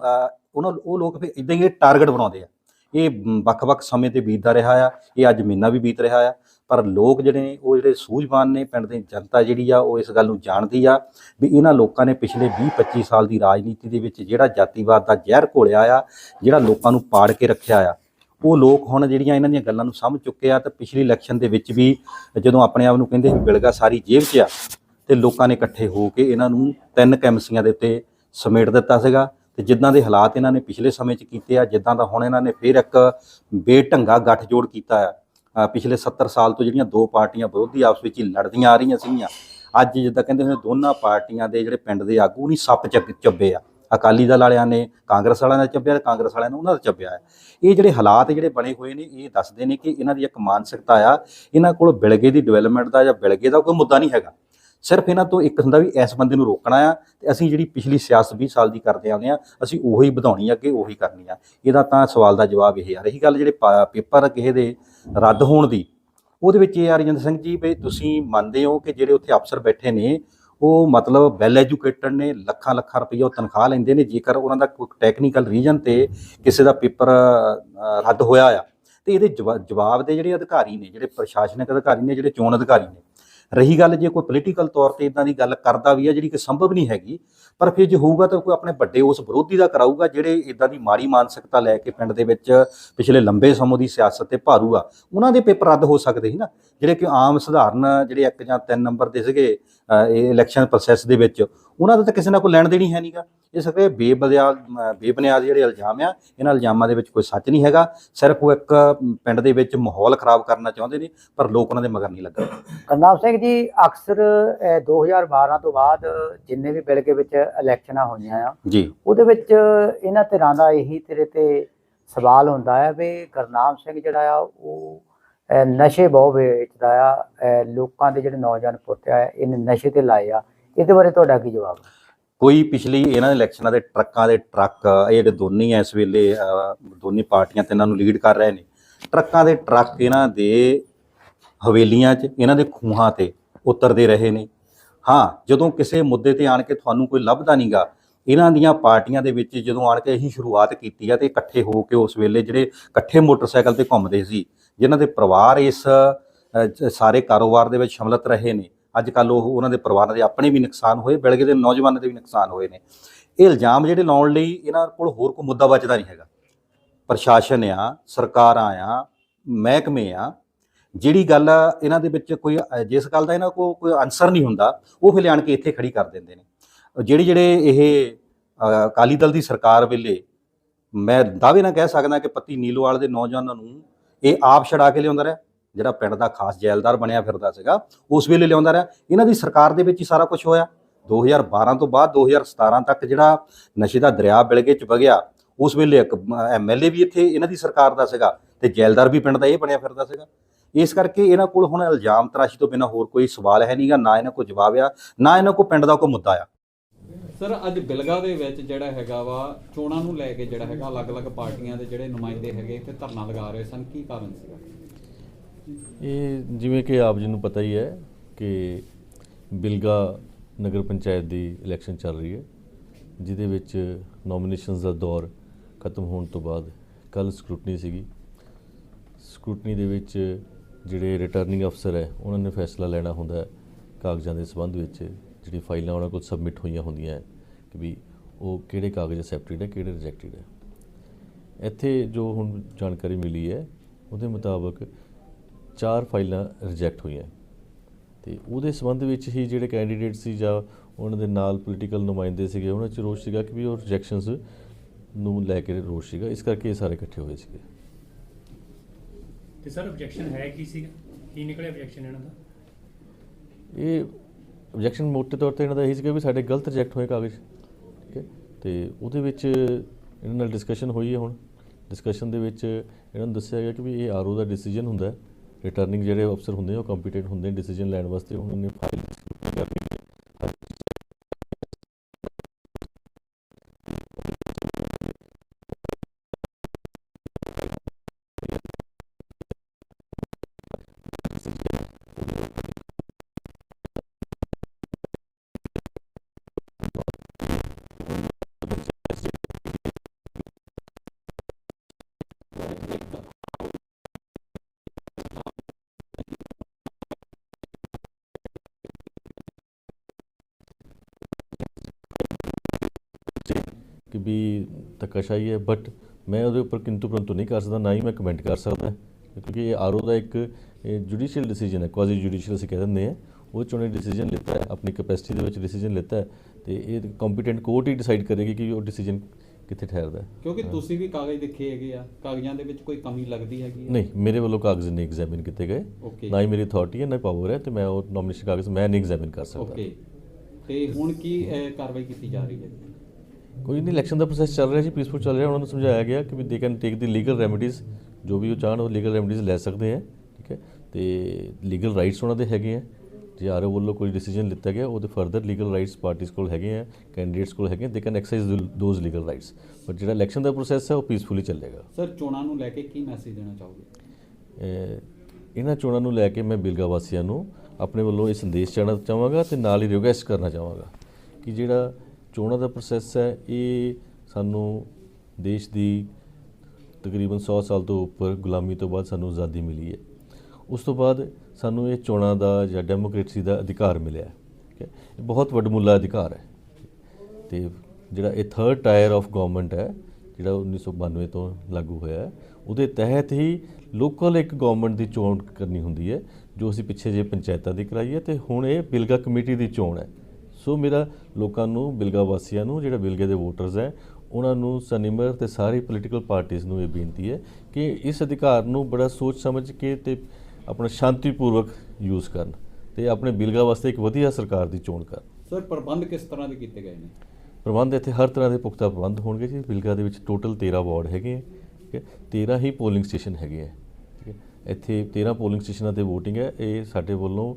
ਉਹਨਾਂ, ਉਹ ਲੋਕ ਫੇ ਇਦਾਂ ਹੀ ਟਾਰਗੇਟ ਬਣਾਉਂਦੇ ਆ। ਇਹ ਵੱਖ-ਵੱਖ ਸਮੇਂ ਤੇ ਬੀਤਦਾ ਰਿਹਾ ਆ, ਇਹ ਅੱਜ ਮਹੀਨਾ ਵੀ ਬੀਤ ਰਿਹਾ ਆ ਪਰ ਲੋਕ ਜਿਹੜੇ ਨੇ, ਉਹ ਜਿਹੜੇ ਸੂਝਵਾਨ ਨੇ ਪਿੰਡ ਦੀ ਜਨਤਾ ਜਿਹੜੀ ਆ, ਉਹ ਇਸ ਗੱਲ ਨੂੰ ਜਾਣਦੀ ਆ ਵੀ ਇਹਨਾਂ ਲੋਕਾਂ ਨੇ ਪਿਛਲੇ 20-25 ਸਾਲ ਦੀ ਰਾਜਨੀਤੀ ਦੇ ਵਿੱਚ ਜਿਹੜਾ ਜਾਤੀਵਾਦ ਦਾ ਜ਼ਹਿਰ ਘੋਲਿਆ ਆ, ਜਿਹੜਾ ਲੋਕਾਂ ਨੂੰ ਪਾੜ ਕੇ ਰੱਖਿਆ ਆ, ਉਹ ਲੋਕ ਹੁਣ ਜਿਹੜੀਆਂ ਇਹਨਾਂ ਦੀਆਂ ਗੱਲਾਂ ਨੂੰ ਸਮਝ ਚੁੱਕੇ ਆ ਤੇ ਪਿਛਲੀ ਇਲੈਕਸ਼ਨ ਦੇ ਵਿੱਚ ਵੀ ਜਦੋਂ ਆਪਣੇ ਆਪ ਨੂੰ ਕਹਿੰਦੇ ਬਿਲਗਾ ਸਾਰੀ ਜੇਬ 'ਚ ਆ, ਤੇ ਲੋਕਾਂ ਨੇ ਇਕੱਠੇ ਹੋ ਕੇ ਇਹਨਾਂ ਨੂੰ ਤਿੰਨ ਕੈਮਸੀਆਂ ਦੇ ਉੱਤੇ ਸਮੇਟ ਦਿੱਤਾ ਸੀਗਾ ਤੇ ਜਿੱਦਾਂ ਦੇ ਹਾਲਾਤ ਇਹਨਾਂ ਨੇ ਪਿਛਲੇ ਸਮੇਂ 'ਚ ਕੀਤੇ ਆ, ਜਿੱਦਾਂ ਦਾ ਹੁਣ ਇਹਨਾਂ ਨੇ ਫਿਰ ਇੱਕ ਬੇਢੰਗਾ ਗੱਠਜੋੜ ਕੀਤਾ ਆ। ਪਿਛਲੇ 70 ਸਾਲ ਤੋਂ ਜਿਹੜੀਆਂ ਦੋ ਪਾਰਟੀਆਂ ਵਿਰੋਧੀ ਆਪਸ ਵਿੱਚ ਹੀ ਲੜਦੀਆਂ ਆ ਰਹੀਆਂ ਸੀਗੀਆਂ, ਅੱਜ ਜਿੱਦਾਂ ਕਹਿੰਦੇ ਹੁੰਦੇ, ਦੋਨਾਂ ਪਾਰਟੀਆਂ ਦੇ ਜਿਹੜੇ ਪਿੰਡ ਦੇ ਆਗੂ ਨਹੀਂ, ਸੱਪ ਚੱਕ ਚੱਬੇ ਆ। ਅਕਾਲੀ ਦਲ ਵਾਲਿਆਂ ਨੇ, ਕਾਂਗਰਸ ਵਾਲਿਆਂ ਨੇ ਚੱਬਿਆ ਕਾਂਗਰਸ ਵਾਲਿਆਂ ਨੇ ਉਹਨਾਂ ਦਾ ਚੱਬਿਆ ਹੈ ਇਹ ਜਿਹੜੇ ਹਾਲਾਤ ਜਿਹੜੇ ਬਣੇ ਹੋਏ ਨੇ, ਇਹ ਦੱਸਦੇ ਨੇ ਕਿ ਇਹਨਾਂ ਦੀ ਇੱਕ ਮਾਨਸਿਕਤਾ ਆ, ਇਹਨਾਂ ਕੋਲ ਬਿਲਗੇ ਦੀ ਡਿਵੈਲਪਮੈਂਟ ਦਾ ਜਾਂ ਬਿਲਗੇ ਦਾ ਕੋਈ ਮੁੱਦਾ ਨਹੀਂ ਹੈਗਾ। ਸਿਰਫ ਇਹਨਾਂ ਤੋਂ ਇੱਕ ਹੁੰਦਾ ਵੀ ਇਸ ਬੰਦੇ ਨੂੰ ਰੋਕਣਾ ਆ ਤੇ ਅਸੀਂ ਜਿਹੜੀ ਪਿਛਲੀ ਸਿਆਸਤ 20 ਸਾਲ ਦੀ ਕਰਦੇ ਆਉਂਦੇ ਆ, ਅਸੀਂ ਉਹੀ ਵਧਾਉਣੀ ਆ ਅੱਗੇ ਉਹੀ ਕਰਨੀ ਆ। ਇਹਦਾ ਤਾਂ ਸਵਾਲ ਦਾ ਜਵਾਬ ਇਹ ਆ। ਰਹੀ ਗੱਲ ਜਿਹੜੇ ਪਾ- ਪੇਪਰ ਕਿਸੇ ਦੇ ਰੱਦ ਹੋਣ ਦੀ। ਉਹਦੇ ਵਿੱਚ ਇਹ ਆ ਸਿੰਘ ਜੀ ਵੀ ਤੁਸੀਂ ਮੰਨਦੇ ਹੋ ਕਿ ਜਿਹੜੇ ਉੱਥੇ ਅਫਸਰ ਬੈਠੇ ਨੇ, ਉਹ ਮਤਲਬ ਵੈਲ ਐਜੂਕੇਟਡ ਨੇ, ਲੱਖਾਂ ਲੱਖਾਂ ਰੁਪਈਆ ਉਹ ਤਨਖਾਹ ਲੈਂਦੇ ਨੇ, ਜੇਕਰ ਉਹਨਾਂ ਦਾ ਕੋਈ ਟੈਕਨੀਕਲ ਰੀਜਨ ਤੇ ਕਿਸੇ ਦਾ ਪੇਪਰ ਰੱਦ ਹੋਇਆ ਆ। ਤੇ ਇਹਦੇ ਜਵਾ- ਜਵਾਬ ਦੇ ਜਿਹੜੇ ਅਧਿਕਾਰੀ ਨੇ, ਜਿਹੜੇ ਪ੍ਰਸ਼ਾਸਨਿਕ ਅਧਿਕਾਰੀ ਨੇ, ਜਿਹੜੇ ਚੋਣ ਅਧਿਕਾਰੀ ਨੇ ਰਹੀ ਗੱਲ ਜੇ ਕੋਈ ਪੋਲੀਟੀਕਲ ਤੌਰ ਤੇ ਇਦਾਂ ਦੀ ਗੱਲ ਕਰਦਾ ਵੀ ਆ ਜਿਹੜੀ ਕਿ ਸੰਭਵ ਨਹੀਂ ਹੈਗੀ, ਪਰ ਫਿਰ ਜੇ ਹੋਊਗਾ ਤਾਂ ਕੋਈ ਆਪਣੇ ਵੱਡੇ ਉਸ ਵਿਰੋਧੀ ਦਾ ਕਰਾਊਗਾ ਜਿਹੜੇ ਇਦਾਂ ਦੀ ਮਾੜੀ ਮਾਨਸਿਕਤਾ ਲੈ ਕੇ ਪਿੰਡ ਦੇ ਵਿੱਚ ਪਿਛਲੇ ਲੰਬੇ ਸਮੇਂ ਦੀ ਸਿਆਸਤ ਤੇ ਭਾਰੂ ਆ, ਉਹਨਾਂ ਦੇ ਪੇਪਰ ਰੱਦ ਹੋ ਸਕਦੇ ਸੀ ਨਾ, ਜਿਹੜੇ ਕਿ ਆਮ ਸਧਾਰਨ ਜਿਹੜੇ ਇੱਕ ਜਾਂ ਤਿੰਨ ਨੰਬਰ ਦੇ ਸੀਗੇ ਇਹ ਇਲੈਕਸ਼ਨ ਪ੍ਰੋਸੈਸ ਦੇ ਵਿੱਚ ਉਹਨਾਂ ਦਾ ਤਾਂ ਕਿਸੇ ਨਾਲ ਕੋਈ ਲੈਣ ਦੇਣੀ ਹੈ ਨਹੀਂਗਾ ਇਸ ਕਰਕੇ ਬੇਬੁਨਿਆਦ ਬੇਬੁਨਿਆਦ ਜਿਹੜੇ ਇਲਜ਼ਾਮ ਆ ਇਹਨਾਂ ਇਲਜ਼ਾਮਾਂ ਦੇ ਵਿੱਚ ਕੋਈ ਸੱਚ ਨਹੀਂ ਹੈਗਾ। ਸਿਰਫ ਉਹ ਇੱਕ ਪਿੰਡ ਦੇ ਵਿੱਚ ਮਾਹੌਲ ਖਰਾਬ ਕਰਨਾ ਚਾਹੁੰਦੇ ਨੇ ਪਰ ਲੋਕ ਉਹਨਾਂ ਦੇ ਮਗਰ ਨਹੀਂ ਲੱਗਾ ਕਰਨਾਮ ਸਿੰਘ ਜੀ ਅਕਸਰ ਅਹ, 2012 ਤੋਂ ਬਾਅਦ ਜਿੰਨੇ ਵੀ ਬਿਲਗੇ ਵਿੱਚ ਇਲੈਕਸ਼ਨਾਂ ਹੋਈਆਂ ਆ ਜੀ। ਉਹਦੇ ਵਿੱਚ ਇਹਨਾਂ ਧਿਰਾਂ ਦਾ ਇਹੀ ਤੇਰੇ ਤੇ ਸਵਾਲ ਹੁੰਦਾ ਹੈ ਵੀ ਕਰਨਾਮ ਸਿੰਘ ਜਿਹੜਾ ਆ ਉਹ ਨਸ਼ੇ ਬਹੁਤ ਵੇਚਦਾ ਆ ਲੋਕਾਂ ਦੇ ਜਿਹੜੇ ਨੌਜਵਾਨ ਪੁੱਤ ਆ ਇਹਨੇ ਨਸ਼ੇ ਤੇ ਲਾਏ ਆ। ਇਹਦੇ ਬਾਰੇ ਤੁਹਾਡਾ ਕੀ ਜਵਾਬ ਹੈ? ਕੋਈ ਪਿਛਲੀ ਇਹਨਾਂ ਦੇ ਇਲੈਕਸ਼ਨਾਂ ਦੇ ਟਰੱਕਾਂ ਦੇ ਟਰੱਕ, ਇਹ ਜਿਹੜੇ ਦੋਨੇ ਆ ਇਸ ਵੇਲੇ ਦੋਨੇ ਪਾਰਟੀਆਂ ਤੇ ਇਹਨਾਂ ਨੂੰ ਲੀਡ ਕਰ ਰਹੇ ਨੇ, ਟਰੱਕਾਂ ਦੇ ਟਰੱਕ ਇਹਨਾਂ ਦੇ ਹਵੇਲੀਆਂ 'ਚ, ਇਹਨਾਂ ਦੇ ਖੂਹਾਂ ਤੇ ਉਤਰਦੇ ਰਹੇ ਨੇ। ਹਾਂ, ਜਦੋਂ ਕਿਸੇ ਮੁੱਦੇ ਤੇ ਆਣ ਕੇ ਤੁਹਾਨੂੰ ਕੋਈ ਲੱਭਦਾ ਨਹੀਂਗਾ ਇਹਨਾਂ ਦੀਆਂ ਪਾਰਟੀਆਂ ਦੇ ਵਿੱਚ ਜਦੋਂ ਆਣ ਕੇ ਅਸੀਂ ਸ਼ੁਰੂਆਤ ਕੀਤੀ ਆ ਤੇ ਇਕੱਠੇ ਹੋ ਕੇ ਉਸ ਵੇਲੇ ਜਿਹੜੇ ਇਕੱਠੇ ਮੋਟਰਸਾਈਕਲ ਤੇ ਘੁੰਮਦੇ ਸੀ, ਜਿਨ੍ਹਾਂ ਦੇ ਪਰਿਵਾਰ ਇਸ ਸਾਰੇ ਕਾਰੋਬਾਰ ਦੇ ਵਿੱਚ ਸ਼ਮਲਤ ਰਹੇ ਨੇ ਅੱਜ ਕੱਲ ਉਹ ਉਹਨਾਂ ਦੇ ਪਰਿਵਾਰਾਂ ਦੇ ਆਪਣੇ ਵੀ ਨੁਕਸਾਨ ਹੋਏ ਬਿਲਗੇ ਦੇ ਨੌਜਵਾਨਾਂ ਦੇ ਵੀ ਨੁਕਸਾਨ ਹੋਏ ਨੇ। ਇਹ ਇਲਜ਼ਾਮ ਜਿਹੜੇ ਲਾਉਣ ਲਈ ਇਹਨਾਂ ਕੋਲ ਹੋਰ ਕੋਈ ਮੁੱਦਾ ਬਚਦਾ ਨਹੀਂ ਹੈਗਾ। ਪ੍ਰਸ਼ਾਸਨ ਆ, ਸਰਕਾਰਾਂ ਆ, ਮਹਿਕਮੇ ਆ, ਜਿਹੜੀ ਗੱਲ ਇਹਨਾਂ ਦੇ ਵਿੱਚ ਕੋਈ, ਜਿਸ ਗੱਲ ਦਾ ਇਹਨਾਂ ਕੋਲ ਕੋਈ ਆਨਸਰ ਨਹੀਂ ਹੁੰਦਾ, ਉਹ ਫਿਰ ਲਿਆਣ ਕੇ ਇੱਥੇ ਖੜੀ ਕਰ ਦਿੰਦੇ ਨੇ। ਜਿਹੜੇ ਜਿਹੜੇ ਇਹ ਅਕਾਲੀ ਦਲ ਦੀ ਸਰਕਾਰ ਵੇਲੇ ਮੈਂ ਦਾਅਵੇ ਨਾਲ ਕਹਿ ਸਕਦਾ ਕਿ ਪੱਤੀ ਨੀਲੋਵਾਲ ਦੇ ਨੌਜਵਾਨਾਂ ਨੂੰ ਇਹ ਆਪ ਛੜਾ ਕੇ ਲਿਆਉਂਦਾ ਰਿਹਾ। ਜਿਹੜਾ ਪਿੰਡ ਦਾ ਖਾਸ ਜੈਲਦਾਰ ਬਣਿਆ ਫਿਰਦਾ ਸੀਗਾ, ਉਸ ਵੇਲੇ ਲਿਆਉਂਦਾ ਰਿਹਾ। ਇਹਨਾਂ ਦੀ ਸਰਕਾਰ ਦੇ ਵਿੱਚ ਹੀ ਸਾਰਾ ਕੁਝ ਹੋਇਆ। 2012 ਤੋਂ ਬਾਅਦ 2017 ਤੱਕ ਜਿਹੜਾ ਨਸ਼ੇ ਦਾ ਦਰਿਆ ਬਿਲਗੇ ਚ ਵਗਿਆ, ਉਸ ਵੇਲੇ ਇੱਕ ਐਮਐਲਏ ਵੀ ਇੱਥੇ ਇਹਨਾਂ ਦੀ ਸਰਕਾਰ ਦਾ ਸੀਗਾ ਤੇ ਜੈਲਦਾਰ ਵੀ ਪਿੰਡ ਦਾ ਇਹ ਬਣਿਆ ਫਿਰਦਾ ਸੀਗਾ। ਇਸ ਕਰਕੇ ਇਹਨਾਂ ਕੋਲ ਹੁਣ ਇਲਜ਼ਾਮ ਤਰਾਸ਼ੀ ਤੋਂ ਬਿਨਾਂ ਹੋਰ ਕੋਈ ਸਵਾਲ ਹੈ ਨਹੀਂਗਾ ਨਾ ਇਹਨਾਂ ਕੋਲ ਜਵਾਬ ਆ, ਨਾ ਇਹਨਾਂ ਕੋਲ ਪਿੰਡ ਦਾ ਕੋਈ ਮੁੱਦਾ ਆ। ਸਰ, ਅੱਜ ਬਿਲਗਾ ਦੇ ਵਿੱਚ ਜਿਹੜਾ ਹੈਗਾ ਵਾ, ਚੋਣਾਂ ਨੂੰ ਲੈ ਕੇ ਜਿਹੜਾ ਹੈਗਾ ਅਲੱਗ-ਅਲੱਗ ਪਾਰਟੀਆਂ ਦੇ ਜਿਹੜੇ ਨੁਮਾਇੰਦੇ ਹੈਗੇ ਇੱਥੇ ਧਰਨਾ ਲਗਾ ਰਹੇ ਸਨ। ਕੀ ਕਾਰਨ ਸੀਗਾ? ਇਹ ਜਿਵੇਂ ਕਿ ਆਪ ਜੀ ਨੂੰ ਪਤਾ ਹੀ ਹੈ ਕਿ ਬਿਲਗਾ ਨਗਰ ਪੰਚਾਇਤ ਦੀ ਇਲੈਕਸ਼ਨ ਚੱਲ ਰਹੀ ਹੈ, ਜਿਹਦੇ ਵਿੱਚ ਨੋਮੀਨੇਸ਼ਨਸ ਦਾ ਦੌਰ ਖਤਮ ਹੋਣ ਤੋਂ ਬਾਅਦ ਕੱਲ ਸਕ੍ਰੂਟਨੀ ਸੀਗੀ। ਸਕ੍ਰੂਟਨੀ ਦੇ ਵਿੱਚ ਜਿਹੜੇ ਰਿਟਰਨਿੰਗ ਅਫਸਰ ਹੈ, ਉਹਨਾਂ ਨੇ ਫੈਸਲਾ ਲੈਣਾ ਹੁੰਦਾ ਹੈ ਕਾਗਜ਼ਾਂ ਦੇ ਸੰਬੰਧ ਵਿੱਚ ਜਿਹੜੀ ਫਾਈਲਾਂ ਉਹਨਾਂ ਕੋਲ ਸਬਮਿਟ ਹੋਈਆਂ ਹੁੰਦੀਆਂ ਕਿ ਵੀ ਉਹ ਕਿਹੜੇ ਕਾਗਜ਼ ਅਸੈਪਟਡ ਹੈ, ਕਿਹੜੇ ਰਿਜੈਕਟਡ ਹੈ। ਇੱਥੇ ਜੋ ਹੁਣ ਜਾਣਕਾਰੀ ਮਿਲੀ ਹੈ, ਉਹਦੇ ਮੁਤਾਬਕ ਚਾਰ ਫਾਈਲਾਂ ਰਿਜੈਕਟ ਹੋਈਆਂ। ਤੇ ਉਹਦੇ ਸੰਬੰਧ ਵਿੱਚ ਹੀ ਜਿਹੜੇ ਕੈਂਡੀਡੇਟ ਸੀ ਜਾਂ ਉਹਨਾਂ ਦੇ ਨਾਲ ਪੋਲੀਟੀਕਲ ਨੁਮਾਇੰਦੇ ਸੀਗੇ ਉਹਨਾਂ 'ਚ ਰੋਸ਼ ਸੀਗਾ ਕਿ ਵੀ ਉਹ ਰਿਜੈਕਸ਼ਨਸ ਨੂੰ ਲੈ ਕੇ ਰੋਸ਼ ਸੀਗਾ। ਇਸ ਕਰਕੇ ਇਹ ਸਾਰੇ ਇਕੱਠੇ ਹੋਏ ਸੀਗੇ। ਤੇ ਸਰ ਆਬਜੈਕਸ਼ਨ ਹੈ ਕੀ ਸੀਗਾ? ਕੀ ਨਿਕਲਿਆ ਆਬਜੈਕਸ਼ਨ ਇਹਨਾਂ ਦਾ? ਇਹ ਆਬਜੈਕਸ਼ਨ ਮੋਟੇ ਤੌਰ ਤੇ ਇਹਨਾਂ ਦਾ ਇਹੀ ਸੀਗਾ ਵੀ ਸਾਡੇ ਗਲਤ ਰਿਜੈਕਟ ਹੋਏ ਕਾਗਜ਼ ਠੀਕ ਹੈ? ਤੇ ਉਹਦੇ ਵਿੱਚ ਇਹਨਾਂ ਨਾਲ ਡਿਸਕਸ਼ਨ ਹੋਈ ਹੈ ਹੁਣ। ਡਿਸਕਸ਼ਨ ਦੇ ਵਿੱਚ ਇਹਨਾਂ ਨੂੰ ਦੱਸਿਆ ਗਿਆ ਕਿ ਵੀ ਇਹ ਆਰਓ ਦਾ ਡਿਸੀਜਨ ਹੁੰਦਾ ਹੈ। ਰਿਟਰਨਿੰਗ ਜਿਹੜੇ ਅਫਸਰ ਹੁੰਦੇ ਆ, ਉਹ ਕੰਪੀਟੈਂਟ ਹੁੰਦੇ ਨੇ ਡਿਸੀਜਨ ਲੈਣ ਵਾਸਤੇ ਉਹਨਾਂ ਨੇ ਫਾਈਲ ਕਰਨੀ ਕਿ ਵੀ ਧੱਕਾਸ਼ਾਹੀ ਹੈ ਬਟ ਮੈਂ ਉਹਦੇ ਉੱਪਰ ਕਿੰਤੂ ਪਰੰਤੂ ਨਹੀਂ ਕਰ ਸਕਦਾ ਨਾ ਹੀ ਮੈਂ ਕਮੈਂਟ ਕਰ ਸਕਦਾ। ਕਿਉਂਕਿ ਇਹ ਆਰਓ ਦਾ ਇੱਕ ਜੁਡੀਸ਼ੀਅਲ ਡਿਸੀਜਨ ਹੈ ਕੁਆਜ਼ੀ ਜੁਡੀਸ਼ੀਅਲ ਅਸੀਂ ਕਹਿ ਦਿੰਦੇ ਆ ਉਹ 'ਚ ਉਹਨੇ ਡਿਸੀਜਨ ਲਿੱਤਾ ਹੈ ਆਪਣੀ ਕੈਪੈਸਿਟੀ ਦੇ ਵਿੱਚ ਡਿਸੀਜਨ ਲਿੱਤਾ ਹੈ ਤੇ ਇਹ ਕੰਪੀਟੈਂਟ ਕੋਰਟ ਹੀ ਡਿਸਾਈਡ ਕਰੇਗੀ ਕਿ ਉਹ ਡਿਸੀਜਨ ਕਿੱਥੇ ਠਹਿਰਦਾ ਹੈ। ਕਿਉਂਕਿ ਤੁਸੀਂ ਵੀ ਕਾਗਜ਼ ਦੇਖੇ ਹੈਗੇ ਆ ਕਾਗਜ਼ਾਂ ਦੇ ਵਿੱਚ ਕੋਈ ਕਮੀ ਲੱਗਦੀ ਹੈਗੀ ਹੈ ਨਹੀਂ ਮੇਰੇ ਵੱਲੋਂ ਕਾਗਜ਼ ਨਹੀਂ ਐਗਜ਼ਾਮਿਨ ਕੀਤੇ ਗਏ। ਨਾ ਹੀ ਮੇਰੀ ਅਥਾਰਟੀ ਹੈ ਨਾ ਪਾਵਰ ਹੈ ਤੇ ਮੈਂ ਉਹ ਨੋਮੀਨੇਸ਼ਨ ਕਾਗਜ਼ ਮੈਂ ਨਹੀਂ ਐਗਜ਼ਾਮਿਨ ਕਰ ਸਕਦਾ। ਓਕੇ ਤੇ ਹੁਣ ਕੀ ਕਾਰਵਾਈ ਕੀਤੀ ਜਾ ਰਹੀ ਹੈ? ਕੋਈ ਨਹੀਂ ਇਲੈਕਸ਼ਨ ਦਾ ਪ੍ਰੋਸੈਸ ਚੱਲ ਰਿਹਾ ਜੀ ਪੀਸਫੁਲ ਚੱਲ ਰਿਹਾ। ਉਹਨਾਂ ਨੂੰ ਸਮਝਾਇਆ ਗਿਆ ਕਿ ਵੀ they can take the legal remedies ਜੋ ਵੀ ਉਹ ਚਾਹਣ ਉਹ ਲੀਗਲ ਰੈਮੇਡੀਜ਼ ਲੈ ਸਕਦੇ ਹੈ ਠੀਕ ਹੈ? ਤੇ ਲੀਗਲ ਰਾਈਟਸ ਉਹਨਾਂ ਦੇ ਹੈਗੇ ਆ। ਜੇ ਆਰਓ ਵੱਲੋਂ ਕੋਈ ਡਿਸੀਜਨ ਲਿੱਤਾ ਗਿਆ ਉਹਦੇ ਫਰਦਰ ਲੀਗਲ ਰਾਈਟਸ ਪਾਰਟੀਆਂ ਕੋਲ ਹੈਗੇ ਆ ਕੈਂਡੀਡੇਟਸ ਕੋਲ ਹੈਗੇ they can exercise those legal rights but ਜਿਹੜਾ ਇਲੈਕਸ਼ਨ ਦਾ ਪ੍ਰੋਸੈਸ ਹੈ ਉਹ ਪੀਸਫੁਲੀ ਚੱਲੇਗਾ। ਸਰ ਚੋਣਾਂ ਨੂੰ ਲੈ ਕੇ ਕੀ ਮੈਸੇਜ ਦੇਣਾ ਚਾਹੋਗੇ? ਇਹਨਾਂ ਚੋਣਾਂ ਨੂੰ ਲੈ ਕੇ ਮੈਂ ਬਿਲਗਾ ਵਾਸੀਆਂ ਨੂੰ ਆਪਣੇ ਵੱਲੋਂ ਇਹ ਸੰਦੇਸ਼ ਚਾਹਣਾ ਚਾਹਾਂਗਾ ਤੇ ਨਾਲ ਹੀ ਰਿਕੁਐਸਟ ਕਰਨਾ ਚਾਹਾਂਗਾ ਕਿ ਜਿਹੜਾ ਚੋਣਾਂ ਦਾ ਪ੍ਰੋਸੈਸ ਹੈ, ਇਹ ਸਾਨੂੰ ਦੇਸ਼ ਦੀ ਤਕਰੀਬਨ 100 ਸਾਲ ਤੋਂ ਉੱਪਰ ਗੁਲਾਮੀ ਤੋਂ ਬਾਅਦ ਸਾਨੂੰ ਆਜ਼ਾਦੀ ਮਿਲੀ ਹੈ। ਉਸ ਤੋਂ ਬਾਅਦ ਸਾਨੂੰ ਇਹ ਚੋਣਾਂ ਦਾ ਜਾਂ ਡੈਮੋਕ੍ਰੇਸੀ ਦਾ ਅਧਿਕਾਰ ਮਿਲਿਆ ਹੈ। ਠੀਕ ਹੈ ਇਹ ਬਹੁਤ ਵੱਡਮੁੱਲਾ ਅਧਿਕਾਰ ਹੈ। ਤੇ ਜਿਹੜਾ ਇਹ ਥਰਡ ਟਾਇਰ ਆਫ ਗਵਰਨਮੈਂਟ ਹੈ, ਜਿਹੜਾ 1992 ਤੋਂ ਲਾਗੂ ਹੋਇਆ ਹੈ, ਉਹਦੇ ਤਹਿਤ ਹੀ ਲੋਕਲ ਇੱਕ ਗਵਰਨਮੈਂਟ ਦੀ ਚੋਣ ਕਰਨੀ ਹੁੰਦੀ ਹੈ, ਜੋ ਅਸੀਂ ਪਿੱਛੇ ਜੇ ਪੰਚਾਇਤਾਂ ਦੀ ਕਰਾਈ ਹੈ ਤੇ ਹੁਣ ਇਹ ਬਿਲਗਾ ਕਮੇਟੀ ਦੀ ਚੋਣ ਹੈ। ਸੋ ਮੇਰਾ ਲੋਕਾਂ ਨੂੰ ਬਿਲਗਾ ਵਾਸੀਆਂ ਨੂੰ ਜਿਹੜਾ ਬਿਲਗੇ ਦੇ ਵੋਟਰਸ ਹੈ ਉਹਨਾਂ ਨੂੰ ਸਨਿਮਰ ਤੇ ਸਾਰੀ ਪੋਲੀਟੀਕਲ ਪਾਰਟੀਆਂ ਨੂੰ ਇਹ ਬੇਨਤੀ ਹੈ ਕਿ ਇਸ ਅਧਿਕਾਰ ਨੂੰ ਬੜਾ ਸੋਚ ਸਮਝ ਕੇ ਤੇ ਆਪਣਾ ਸ਼ਾਂਤੀਪੂਰਵਕ ਯੂਜ਼ ਕਰਨ ਤੇ ਆਪਣੇ ਬਿਲਗਾ ਵਾਸਤੇ ਇੱਕ ਵਧੀਆ ਸਰਕਾਰ ਦੀ ਚੋਣ ਕਰਨ। ਸਰ ਪ੍ਰਬੰਧ ਕਿਸ ਤਰ੍ਹਾਂ ਦੇ ਕੀਤੇ ਗਏ ਨੇ? ਪ੍ਰਬੰਧ ਇੱਥੇ ਹਰ ਤਰ੍ਹਾਂ ਦੇ ਪੁਖਤਾ ਪ੍ਰਬੰਧ ਹੋਣਗੇ ਜੀ। ਬਿਲਗਾ ਦੇ ਵਿੱਚ ਟੋਟਲ 13 ਵਾਰਡ ਹੈਗੇ ਠੀਕ ਹੈ? 13 ਹੀ ਪੋਲਿੰਗ ਸਟੇਸ਼ਨ ਹੈਗੇ ਹੈ ਠੀਕ ਹੈ? ਇੱਥੇ 13 ਪੋਲਿੰਗ ਸਟੇਸ਼ਨਾਂ ਤੇ VOTING ਹੈ। ਇਹ ਸਾਡੇ ਵੱਲੋਂ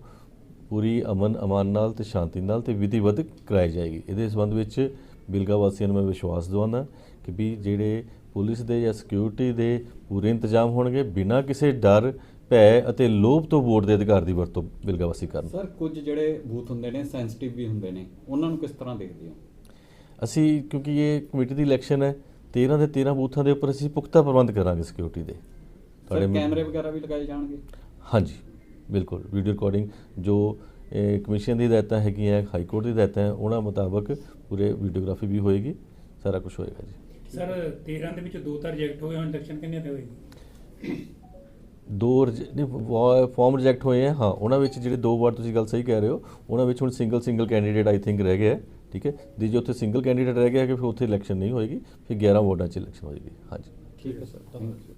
ਪੂਰੀ ਅਮਨ ਅਮਾਨ ਨਾਲ ਤੇ ਸ਼ਾਂਤੀ ਨਾਲ ਤੇ ਵਿਧੀਵਤ ਕਰਾਈ ਜਾਏਗੀ। ਇਹਦੇ ਸੰਬੰਧ ਵਿੱਚ ਬਿਲਗਾ ਵਾਸੀਆਂ ਨੂੰ ਮੈਂ ਵਿਸ਼ਵਾਸ ਦਿਵਾਉਂਦਾ ਕਿ ਵੀ ਜਿਹੜੇ ਪੁਲਿਸ ਦੇ ਜਾਂ ਸਿਕਿਉਰਿਟੀ ਦੇ ਪੂਰੇ ਇੰਤਜ਼ਾਮ ਹੋਣਗੇ ਬਿਨਾਂ ਕਿਸੇ ਡਰ ਭੈ ਅਤੇ ਲੋਭ ਤੋਂ ਵੋਟ ਦੇ ਅਧਿਕਾਰ ਦੀ ਵਰਤੋਂ ਬਿਲਗਾ ਵਾਸੀ ਕਰਨ। ਸਰ ਕੁਝ ਜਿਹੜੇ ਬੂਥ ਹੁੰਦੇ ਨੇ ਸੈਂਸਿਟਿਵ ਵੀ ਹੁੰਦੇ ਨੇ ਉਹਨਾਂ ਨੂੰ ਕਿਸ ਤਰ੍ਹਾਂ ਦੇਖਦੇ ਹੋ? ਅਸੀਂ ਕਿਉਂਕਿ ਇਹ ਕਮੇਟੀ ਦੀ ਇਲੈਕਸ਼ਨ ਹੈ 13 ਦੇ 13 ਬੂਥਾਂ ਦੇ ਉੱਪਰ ਅਸੀਂ ਪੁਖਤਾ ਪ੍ਰਬੰਧ ਕਰਾਂਗੇ ਸਿਕਿਉਰਿਟੀ ਦੇ। ਸਰ ਮੇ- ਕੈਮਰੇ ਵਗੈਰਾ ਵੀ ਲਗਾਏ ਜਾਣਗੇ? ਹਾਂਜੀ। ਬਿਲਕੁਲ ਵੀਡੀਓ ਰਿਕਾਰਡਿੰਗ ਜੋ ਕਮਿਸ਼ਨ ਦੀ ਹਦਾਇਤਾਂ ਹੈਗੀਆਂ ਹਾਈ ਕੋਰਟ ਦੀ ਹਦਾਇਤਾਂ ਹੈ, ਉਹਨਾਂ ਮੁਤਾਬਕ ਪੂਰੇ ਵੀਡੀਓਗ੍ਰਾਫੀ ਵੀ ਹੋਏਗੀ ਸਾਰਾ ਕੁਝ ਹੋਏਗਾ ਜੀ। ਸਰ 13 ਦੇ ਵਿੱਚ ਦੋ ਤਾਂ ਰਿਜੈਕਟ ਹੋਏ ਹੁਣ ਇਲੈਕਸ਼ਨ ਕਿੰਨੇ ਤੇ ਹੋਏਗੀ ਦੋ ਫਾਰਮ ਰਿਜੈਕਟ ਹੋਏ ਹੈ ਹਾਂ ਉਹਨਾਂ ਵਿੱਚ ਜਿਹੜੇ ਦੋ ਵਾਰ ਤੁਸੀਂ ਗੱਲ ਸਹੀ ਕਹਿ ਰਹੇ ਹੋ ਉਹਨਾਂ ਵਿੱਚ ਹੁਣ single single candidate I think ਰਹਿ ਗਿਆ ਹੈ, ਠੀਕ ਹੈ? ਜੇ ਜੇ ਉੱਥੇ ਸਿੰਗਲ ਕੈਂਡੀਡੇਟ ਰਹਿ ਗਿਆ ਕਿ ਫਿਰ ਉੱਥੇ ਇਲੈਕਸ਼ਨ ਨਹੀਂ ਹੋਏਗੀ ਫਿਰ 11 ਵਾਰਡਾਂ 'ਚ ਇਲੈਕਸ਼ਨ ਹੋਏਗੀ ਹਾਂਜੀ। ਠੀਕ ਹੈ sir thank